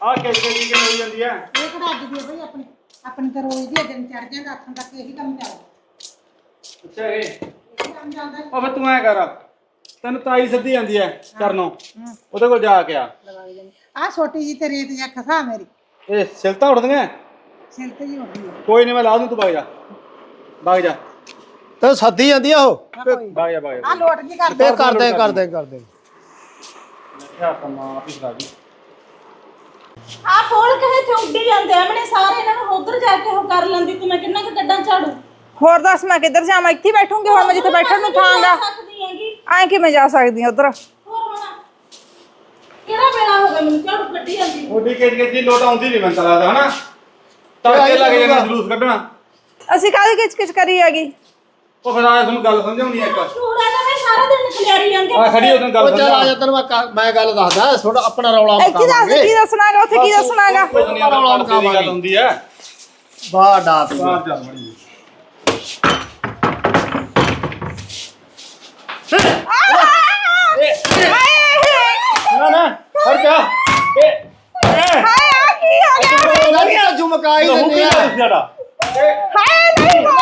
ਆ ਕੇ ਕੇ ਕੀ ਹੋਈ ਜਾਂਦੀ ਐ ਇਹ ਕਿਹੜਾ ਅੱਜ ਦੀ ਆ ਬਈ ਆਪਣੀ। ਆਪਣੀ ਤਾਂ ਰੋਜ਼ ਦੀ ਆ, ਦਿਨ ਚੜ ਜਾਂਦਾ ਹੱਥਾਂ ਤੱਕ ਇਹੀ ਕੰਮ ਚੱਲਦਾ। ਅੱਛਾ ਇਹ। ਇਹੀ ਕੰਮ ਚੱਲਦਾ। ਉਹ ਫਿਰ ਤੂੰ ਐ ਕਰ ਤੈਨੂੰ ਤਾਈ ਸੱਦੀ ਜਾਂਦੀ ਐ ਕਰਨੋਂ। ਉਹਦੇ ਕੋਲ ਜਾ ਕੇ ਆ। ਆ ਛੋਟੀ ਜੀ ਤੇ ਰੇਤ ਜਾਂ ਖਸਾ ਮੇਰੀ। ਇਹ ਸਿਲਤਾ ਉੜਦੀਆਂ ਸਿਰ ਤੇ ਜੀ ਹੁੰਦੀ ਆ। ਕੋਈ ਨਹੀਂ ਮੈਂ ਲਾ ਦੂੰ ਤੂੰ ਵਗ ਜਾ। ਵਗ ਜਾ। ਤੇ ਸੱਦੀ ਜਾਂਦੀ ਆ ਉਹ? ਵਗ ਜਾ ਵਗ ਜਾ। ਆ ਲੋਟ ਜੀ ਕਰਦਾ ਤੇ ਕਰਦੇ ਕਰਦੇ ਕਰਦੇ ਆ ਫੋੜ ਕਹੇ ਤੇ ਉੱਡੀ ਜਾਂਦੇ ਆ ਮਨੇ ਸਾਰੇ ਇਹਨਾਂ ਨੂੰ ਉਧਰ ਜਾ ਕੇ ਉਹ ਕਰ ਲੈਂਦੀ ਤੂੰ ਮੈਂ ਕਿੰਨਾ ਕੁ ਕੱਢਾਂ ਝਾੜੂ? ਹੋਰ ਦੱਸ ਮੈਂ ਕਿੱਧਰ ਜਾਵਾਂ? ਇੱਥੇ ਹੀ ਬੈਠੂੰਗੀ ਹੁਣ ਮੈਂ ਜਿੱਥੇ ਬੈਠਣ ਨੂੰ ਥਾਂ ਗਾ। ਸਕਦੀ ਹੈਗੀ। ਐਂ ਕਿਵੇਂ ਜਾ ਸਕਦੀ ਹਾਂ ਉਧਰ? ਹੋਰ ਹੁਣ ਕਿਹੜਾ ਵੇਲਾ ਹੋ ਗਿਆ ਮੈਨੂੰ? ਝਾੜੂ ਕੱਢੀ ਜਾਂਦੀ। ਉਹਦੀ ਕਿਚ ਦੀ ਲੋਟ ਆਉਂਦੀ ਨਹੀਂ ਮੈਨੂੰ ਤਾਂ ਲੱਗਦਾ ਹਨਾ? ਤੜਕੇ ਲੱਗ ਜਾਣਾ ਜਲੂਸ ਕੱਢਣਾ। ਅਸੀਂ ਕਾਹਦੀ ਕਿਚ ਕਿਚ ਕਰੀ ਹੈਗੀ? ਉਹ ਫਿਰ ਆ ਤੁਹਾਨੂੰ ਗੱਲ ਸਮਝਾਉਣੀ ਇੱਕ। ਚੂੜਾ ਮੈਂ ਸਾਰਾ ਦਿਨ ਖਲਿਆਰੀ ਜਾਂਦੇ ਆ ਖੜੀ ਉਹਨੂੰ ਗੱਲ ਉਹ ਚੱਲ ਆ ਸਮਝਾ ਜਾ ਤੈਨੂੰ ਮੈਂ ਕ- ਮੈਂ ਗੱਲ ਦੱਸਦਾ ਥੋੜਾ ਆਪਣਾ ਰੌਲਾ ਇੱਥੇ ਦੱਸ ਕੀ ਦੱਸਣਾਗਾ ਉੱਥੇ ਕੀ ਦੱਸਣਾਗਾ ਰੌਲਾ ਮਕਾਵਾਂਗੇ ਗੱਲ ਹੁੰਦੀ ਐ ਬਾਹਰ ਡਾਤ ਬਾਹਰ ਚੱਲ ਮੜੀ ਨਾ ਨਾ ਹਟ ਜਾ। ਏ ਏ। ਹਾਏ! ਗਿਆ ਨਹੀਂ ਅੱਜ ਮਕਾਈ ਦਿੰਦੇ ਆ। ਕਰ ਸਾਡਾ। ਹਾਏ ਨਹੀਂ ਨੂੰ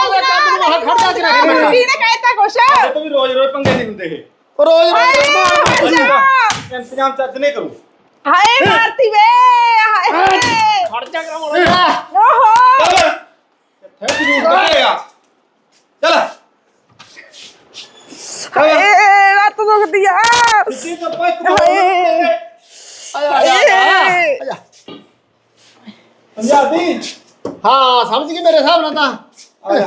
ਆਹ ਖੜਦਾ ਕਿ ਰੱਖ ਮੈਨੂੰ ਕੀ ਨੇ ਕਹਿਤਾ ਕੁਛ। ਤੋਂ ਵੀ ਰੋਜ਼ ਰੋਜ਼ ਪੰਗੇ ਨਹੀਂ ਹੁੰਦੇ ਇਹ। ਰੋਜ਼ ਹਾਏ ਮਰ ਜਾ। ਇੰਤਜ਼ਾਮ ਚੱਜ ਨਹੀਂ ਕਰੂ। ਹਾਏ ਮਾਰਤੀ ਵੇ ਹਾਏ ਖੜ ਜਾ ਕਰਾਉਣਾ ਓਹੋ। ਚੱਲ। ਕਿੱਥੇ ਜਲੂਸ ਕੱਢੇਗਾ ਚੱਲ। ਹਾਏ ਲੱਤ ਦੁਖਦੀ ਆ। ਸਿੱਧੀ ਤੋਂ ਪੱਛ ਹਾਏ। ਹਾਏ। ਪੰਜਾਬੀ ਹਾਂ ਸਮਝ ਗਈ ਮੇਰੇ ਹਿਸਾਬ ਨਾਲ ਤਾਂ। ਆ ਜਾ।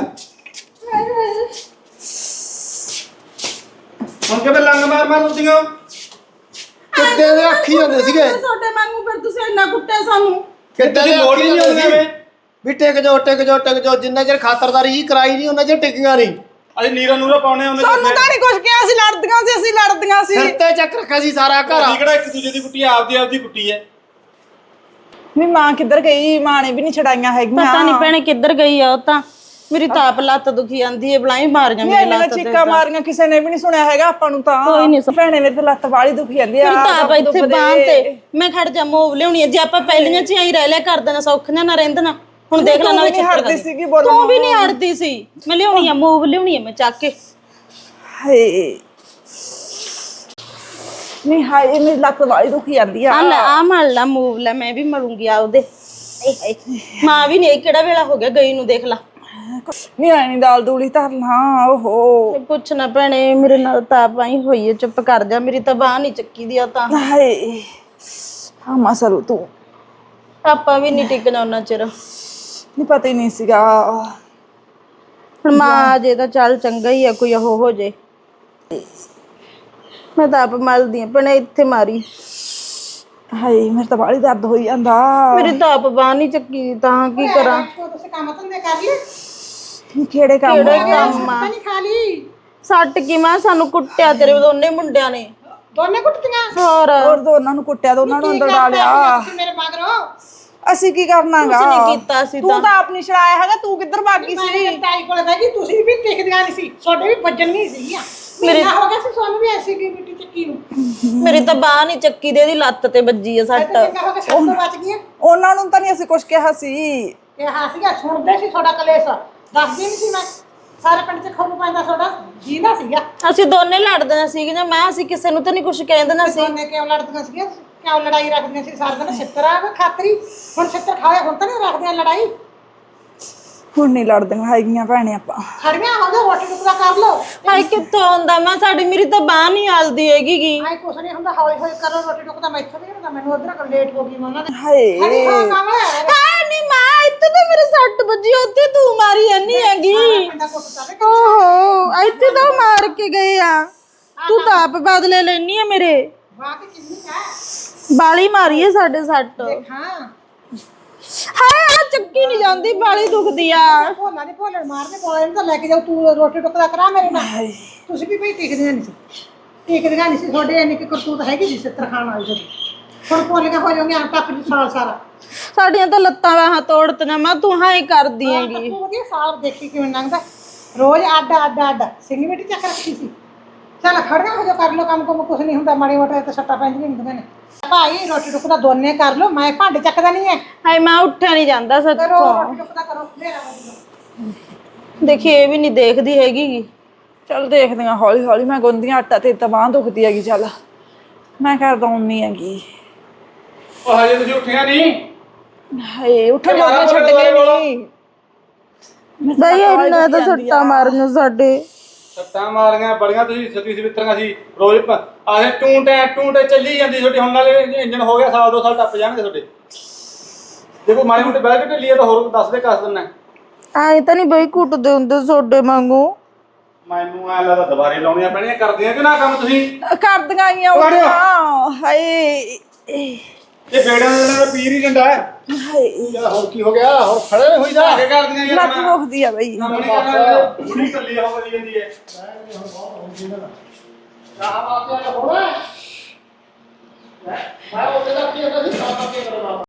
ਹੁਣ ਕਿਵੇਂ ਲੰਗ ਮਾਰ ਮਾਰ ਲੁੱਟੀਆਂ ਕਿੱਦੇ ਦੇ ਆਖੀ ਜਾਂਦੇ ਸੀਗੇ। ਤੁਹਾਡੇ ਵਾਂਗੂ ਫਿਰ ਤੁਸੀਂ ਇੰਨਾ ਕੁੱਟਿਆ ਸਾਨੂੰ? ਕਿੱਦੇ ਤੁਸੀਂ ਦੇ ਲੋੜ ਹੀ ਆਖੀ ਨਹੀਂ ਜਾਂਦੇ ਆਉਂਦੇ ਸੀ ਵੀ ਟਿਕ ਜੋ ਟਿਕ ਜੋ ਟਿਕ ਜੋ ਜਿੰਨਾ ਚਿਰ ਖਾਤਰਦਾਰੀ ਹੀ ਕਰਾਈ ਨਹੀਂ ਉਹਨਾਂ ਚਿਰ ਟਿਕੀਆਂ ਨਹੀਂ। ਅਸੀਂ ਨੀਰਾ ਨੂਰਾ ਪਾਉਣੇ ਉਹਨੇ ਸਾਨੂੰ ਤਾਂ ਨਹੀਂ ਕੁਝ ਕਿਹਾ ਸੀ ਲੜਦੀਆਂ ਸੀ ਅਸੀਂ ਲੜਦੀਆਂ ਸੀ। ਸਿਰ ਤੇ ਚੱਕ ਰੱਖਿਆ ਸੀ ਸਾਰਾ ਘਰ। ਕਿਹੜਾ ਇੱਕ ਦੂਜੇ ਦੀ ਕੁੱਟੀ ਆਪਦੀ ਆਪਦੀ ਕੁੱਟੀ ਹੈ। ਵੀ ਮਾਂ ਕਿੱਧਰ ਗਈ? ਮਾਂ ਨੇ ਵੀ ਨਹੀਂ ਛਡਾਈਆਂ ਹੈਗੀਆਂ। ਪਤਾ ਨਹੀਂ ਭੈਣੇ ਕਿੱਧਰ ਗਈ ਆ ਉਹ ਤਾਂ। ਮੇਰੀ ਤਾਂ ਆਪ ਲੱਤ ਦੁਖੀ ਜਾਂਦੀ ਹੈ ਬਲਾਈ ਮੇਰੇ ਮੇਰੀ ਨਾਲ ਲੱਤ ਤੇ ਚੀਕਾਂ ਮਾਰੀਆਂ ਕਿਸੇ ਨੇ ਵੀ ਨਹੀਂ ਸੁਣਿਆ ਹੈਗਾ ਆਪਾਂ ਨੂੰ ਤਾਂ। ਕੋਈ ਨੀ ਸੁਣ- ਭੈਣੇ ਮੇਰੇ ਤੇ ਲੱਤ ਵਾਲੀ ਦੁਖੀ ਜਾਂਦੀ ਆ ਮੇਰੀ ਤਾਂ ਆਪ ਰੱਬ ਇੱਥੇ ਬਾਂਹ। ਤੇ। ਮੈਂ ਖੜ ਜਾ ਮੋਵ ਲਿਆਉਣੀ ਹੈ ਜੇ ਆਪਾਂ ਪਹਿਲੀਆਂ ਚ ਆਈ ਰਹਿ ਲਿਆ ਕਰ ਦੇਣਾ ਸੌਖੀਆਂ ਨਾ ਰਹਿੰਦੇ ਨਾ। ਹੁਣ ਦੇਖ ਲੈ ਨਾਲੇ ਖਾਂਦੀ। ਸੀਗੀ ਬੋਲਣੋਂ। ਤੂੰ ਵੀ ਨਹੀਂ ਹਟਦੀ ਸੀ। ਮੈਂ ਲਿਆਉਣੀ ਆ ਮੋਵ ਲਿਆਉਣੀ ਆ ਮੈਂ ਚੱਕ ਕੇ। ਹਾਏ। ਨਹੀਂ ਹਾਏ ਮੇਰੀ ਲੱਤ ਵਾਲੀ ਦੁਖੀ ਜਾਂਦੀ ਆ। ਆ ਲੈ ਆ ਮਲ ਲਾ ਮੂਵ ਲੈ ਮੈਂ ਵੀ ਮਲੂੰਗੀ ਆ ਉਹਦੇ। ਏ ਮਾਂ ਵੀ ਨਹੀਂ ਕਿਹੜਾ ਵੇਲਾ ਹੋ ਗਿਆ ਗਈ ਨੂੰ ਦੇਖ ਲਾ। ਨਹੀਂ ਆਈ ਨਹੀਂ ਦਾਲ ਦੂਲੀ ਧਰਨਾ ਓਹੋ। ਪੁੱਛ ਨਾ ਭੈਣੇ ਮੇਰੇ ਨਾਲ ਤਾਂ ਪਾਈ ਹੋਈ ਹੈ ਚੁੱਪ ਕਰ ਜਾ ਮੇਰੀ ਤਾਂ ਬਾਹ ਨਹੀਂ ਚੱਕੀ ਦੀ ਆ ਤਾਂ। ਹਾਏ ਹਾਂ ਮਸਲੂ ਤੂੰ। ਆਪਾਂ ਵੀ ਨਹੀਂ ਟਿਕਣਾ ਉਹਨਾਂ ਚਿਰ। ਨਹੀਂ ਪਤਾ ਹੀ ਨਹੀਂ ਸੀਗਾ। ਮਾਂ ਜੇ ਤਾਂ ਚੱਲ ਚੰਗਾ ਹੀ ਆ ਕੋਈ ਉਹ ਹੋ ਜੇ। ਮੈਂ ਤਾਂ ਆਪ ਮਲਦੀ ਆ ਭੈਣੇ ਇੱਥੇ ਮਾਰੀ। ਹਾਏ ਮੇਰੇ ਤਾਂ ਵਾਲੀ ਦਰਦ ਹੋਈ ਜਾਂਦਾ। ਮੇਰੀ ਤਾਂ ਆਪ ਬਾਹ ਨਹੀਂ ਚੱਕੀ ਤਾਂ ਕੀ ਕਰਾਂ? ਤੁਸੀਂ ਕੰਮ ਧੰਦੇ ਕਰ ਲਏ? ਨੀ ਕਿਹੜੇ ਕੰਮ? ਕਿਹੜੇ ਕੰਮ ਆ? ਨਹੀਂ ਸੱਟ ਕੀ ਮਾਂ ਸਾਨੂੰ ਕੁੱਟਿਆ ਤੇਰੇ ਦੋਨੇ ਮੁੰਡਿਆਂ ਨੇ। ਦੋਨੇ ਕੁੱਟੀਆਂ ਹੋਰ। ਹੋਰ ਦੋਨਾਂ ਨੂੰ ਕੁੱਟਿਆ ਦੋਨਾਂ ਨੂੰ ਅੰਦਰ ਡਾਲਿਆ। ਤੁਸੀਂ ਮੇਰੇ ਮਗਰੋਂ? ਅਸੀਂ ਕੀ ਕਰਨਾਗਾ? ਨਹੀਂ ਕੀਤਾ ਸੀ ਤੂੰ ਤਾਂ। ਆਪ ਨਹੀਂ ਛੜਾਇਆ ਹੈਗਾ ਤੂੰ ਕਿੱਧਰ ਭਾਗੀ ਸੀ? ਤਾਈ ਕੋਲ ਬਹਿ ਗਈ ਤੁਸੀਂ ਵੀ ਟਿਕਦੀਆਂ ਨਹੀਂ ਸੀ ਤੁਹਾਡੇ ਵੀ ਵੱਜਣ ਨਹੀਂ ਸੀਗੀਆਂ। ਮਹੀਨਾ ਹੋ ਗਿਆ ਸੀ ਸਾਨੂੰ ਵੀ ਐਸੀ ਕੀ ਮਿੱਟੀ ਚੱਕੀ ਨੂੰ। ਮੇਰੀ ਤਾਂ ਬਾਹ ਨਹੀਂ ਚੱਕੀ ਦੀ ਇਹਦੀ ਲੱਤ ਤੇ ਵੱਜੀ ਆ ਸੱਟ। ਤੇ ਚੰਗਾ ਹੋ ਗਿਆ ਸਭ ਤੋਂ ਬਚ ਗਈਆਂ। ਉਹਨਾਂ ਨੂੰ ਤਾਂ ਨਹੀਂ ਅਸੀਂ ਕੁਝ ਕਿਹਾ ਸੀ। ਇਹ ਹਾਂ ਸੀਗਾ ਸੁਣਦੇ ਸੀ ਤੁਹਾਡਾ ਕਲੇਸ਼। ਦੱਸਦੀ ਨਹੀਂ ਸੀ ਮੈਂ। ਸਾਰੇ ਪਿੰਡ 'ਚ ਖਬਰ ਪੈਂਦਾ ਤੁਹਾਡਾ। ਜੀਦਾ ਸੀਗਾ। ਅਸੀਂ ਦੋਨੇ ਲੜਦੇ ਸੀਗੀਆਂ ਮੈਂ ਅਸੀਂ ਕਿਸੇ ਨੂੰ ਤਾਂ ਨਹੀਂ ਕੁਝ ਕਹਿੰਦੇ ਨਾ ਸੀ। ਦੋਨੇ ਕਿਉਂ ਲੜਦੀਆਂ ਸੀਗੀਆਂ? ਕਿਉਂ ਲੜਾਈ ਰੱਖਦੀਆਂ ਸੀ? ਸਾਰਾ ਦਿਨ ਛਿੱਤਰਾ ਖਾਤਰੀ? ਹੁਣ ਛਿੱਤਰ ਖਾਇਆ ਹੁਣ ਤਾਂ ਨਹੀਂ ਰੱਖਦੀਆਂ ਲੜਾਈ? ਹੁਣ ਨਹੀਂ ਲੜਦੀਆਂ ਹੈਗੀਆਂ ਭੈਣੇ ਆਪਾਂ। ਖੜੀਆਂ ਹੋ ਜਾ ਰੋਟੀ ਟੁਕੜਾ ਕਰ ਲੋ ਹਾਏ ਕਿੱਥੋਂ ਹੁੰਦਾ ਮੈਂ? ਸਾਡੀ ਮੇਰੀ ਤਾਂ ਬਾਹ ਨਹੀਂ ਹਲਦੀ ਹੈਗੀ ਗੀ। ਆਈ ਕੁਛ ਨਹੀਂ ਹੁੰਦਾ ਹੌਲੀ ਹੌਲੀ ਕਰੋ ਰੋਟੀ ਟੁਕੜਾ ਮੈਂ ਇੱਥੇ ਵੀ ਕਰਦਾ ਮੈਨੂੰ ਉਧਰ ਕਰ ਲੇਟ ਹੋ ਗਈ ਮੈਂ ਉਹਨਾਂ ਦੇ। ਹਾਏ। ਖੜੀ ਹੋ ਕੰਮ ਹੈ ਹਾਏ ਨਹੀਂ ਮਾਂ ਇੱਥੇ ਤਾਂ ਮੇਰੇ ਸੱਟ ਵੱਜੀ ਉੱਥੇ ਤੂੰ ਮਾਰੀ ਜਾਨੀ ਹੈਗੀ। ਓਹੋ ਇੱਥੇ ਤਾਂ ਮਾਰ ਕੇ ਗਏ ਆ। ਤੂੰ ਤਾਂ ਆਪ ਬਦਲੇ ਲੈਣੀ ਆ ਮੇਰੇ। ਬਾਤ ਕਿੰਨੀ ਹੈ। ਬਾਲੀ ਮਾਰੀ ਹੈ ਸਾਡੇ ਸੱਟ। ਹਾਂ। ਹਾਏ ਆ ਚੱਕੀ ਨਹੀਂ ਜਾਂਦੀ ਬਾਲੀ ਦੁਖਦੀ ਆ। ਭੋਲਾ ਨਹੀਂ ਭੋਲਣ ਮਾਰਨੇ ਕੋਲ ਇਹਨੂੰ ਤਾਂ ਲੈ ਕੇ ਜਾਓ ਤੂੰ ਰੋਟੀ ਟੁਕੜਾ ਕਰਾ ਮੇਰੇ ਨਾਲ। ਤੁਸੀਂ ਵੀ ਬਈ ਟਿਕਦੀਆਂ ਨਹੀਂ ਸੀ। ਟਿਕਦੀਆਂ ਨਹੀਂ ਸੀ ਤੁਹਾਡੇ ਇੰਨੀ ਕਿ ਕਰਤੂਤ ਹੈਗੀ ਸੀ ਸਿੱਤਰ ਖਾਣ ਵਾਲੀ ਜਿਹੜੀ ਹੁਣ ਭੋਲੀਆਂ ਹੋ ਜਾਓਗੇ ਟੱਪ ਜੀ ਸਾਲ ਸਾਰਾ। ਸਾਡੀਆਂ ਤਾਂ ਲੱਤਾਂ ਬਾਹਾਂ ਤੋੜਤੀਆਂ ਮੈਂ ਤੂੰ ਹਾਏ ਕਰਦੀ ਹੈਗੀ। ਵਧੀਆ ਸਾਲ ਦੇਖੀ ਕਿਵੇਂ ਲੰਘਦਾ। ਰੋਜ਼ ਅੱਡ ਅੱਡ ਅੱਡ ਸਿੰਘ ਮਿੱਟੀ ਚੱਕ ਰੱਖੀ ਸੀ। ਚੱਲ ਖੜੀਆਂ ਹੋ ਜਾ ਕਰ ਲੋ ਕੰਮ ਕੰਮ ਕੁਛ ਨਹੀਂ ਹੁੰਦਾ ਮਾੜੀ ਮੋਟਾ ਤੇ ਸੱਟਾਂ ਪੈਂਦੀਆਂ ਹੁੰਦੀਆਂ ਨੇ। ਭਾਈ ਰੋਟੀ ਟੁਕੜਾ ਦੋਨੇ ਕਰ ਲੋ ਮੈਂ ਭਾਂਡੇ ਚੱਕਦਾ ਨਹੀਂ ਹੈ ਹਾਏ ਮੈਂ ਉੱਠਿਆ ਨਹੀਂ ਜਾਂਦਾ ਕਰੋ ਸੱਚੋਂ ਕਰੋ ਮੇਰਾ ਦੇਖੀ ਇਹ ਵੀ ਨਹੀਂ ਦੇਖਦੀ ਹੈਗੀ ਗੀ। ਚੱਲ ਦੇਖਦੇ ਹਾਂ ਹੌਲੀ ਹੌਲੀ ਮੈਂ ਗੁੰਦੀਆਂ ਆਟਾ ਤੇ ਤਾਂ ਬਾਂਹ ਦੁਖਦੀ ਹੈਗੀ ਚੱਲ। ਮੈਂ ਕਰ ਦਊਂਨੀ ਹੈਗੀ। ਉਹ ਹਜੇ ਤੁਸੀਂ ਉੱਠਿਆ ਨਹੀਂ? ਹਾਏ ਉੱਠਣ ਲੱਗਾ ਛੱਡ ਬੋਲੇ ਨਹੀਂ। ਬਈ ਇਹਨਾਂ ਤਾਂ ਸੱਟਾਂ ਮਾਰੀਆਂ ਸਾਡੇ। ਸੱਟਾਂ ਮਾਰੀਆਂ ਬੜੀਆਂ ਤੁਸੀਂ ਸਤੀ ਸਵਿੱਤਰੀਆਂ ਸੀ ਰੋਜ਼ ਪ- ਆਹੇ ਟੂੰ ਟੈ ਟੂੰ ਟੈ ਚੱਲੀ ਜਾਂਦੀ ਤੁਹਾਡੀ ਹੁਣ ਨਾਲੇ ਇੰਜਨ ਹੋ ਗਿਆ ਸਾਲ ਦੋ ਸਾਲ ਟੱਪ ਜਾਣਗੇ ਤੁਹਾਡੇ। ਕੋਈ ਮਾੜੀ ਮੋਟੀ ਬੈਠ ਢਿੱਲੀ ਹੈ ਤਾਂ ਹੋਰ ਦੱਸ ਦੇ ਕੱਸ ਦਿੰਨਾ ਆਏ ਤਾਂ ਨਹੀਂ ਬਈ ਕੁੱਟਦੇ ਹੁੰਦੇ ਸੋਡੇ ਵਾਂਗੂ। ਮੈਨੂੰ ਐ ਲੱਗਦਾ ਦੁਬਾਰੇ ਲਾਉਣੀਆਂ ਪੈਣੀਆਂ ਕਰਦੀਆਂ ਕਿ ਨਾ ਕੰਮ ਤੁਸੀਂ? ਕਰਦੀਆਂ ਆਈਆਂ ਹਾਏ। ਇਹ ਬੇੜਿਆਂ ਦੇ ਨਾਲ ਪੀਰ ਹੀ ਡੰਡਾ ਹੈ ਹਾਏ ਯਾਰ ਹੋਰ ਕੀ ਹੋ ਗਿਆ ਹੋਰ ਖੜੇ ਨਹੀਂ ਹੋਈ ਜਾ ਧਾਗੇ ਕਰਦੀਆਂ ਯਾਰ ਲੱਤ ਦੁਖਦੀ ਆ ਬਈ ਕੰਮ ਨਹੀਂ ਕਰਨਾ ਬੁੜੀ ਕੱਲੀ ਹੋ ਕਰੀ ਜਾਂਦੀ ਹੈ ਚਾਹ ਵਾਸਤੇ ਹੋਣਾ ਮੈਂ ਉਹਦੇ ਦਾ ਕੀ ਹੁੰਦਾ ਸੀ ਕੰਮ ਕੀ ਕਰਨਾ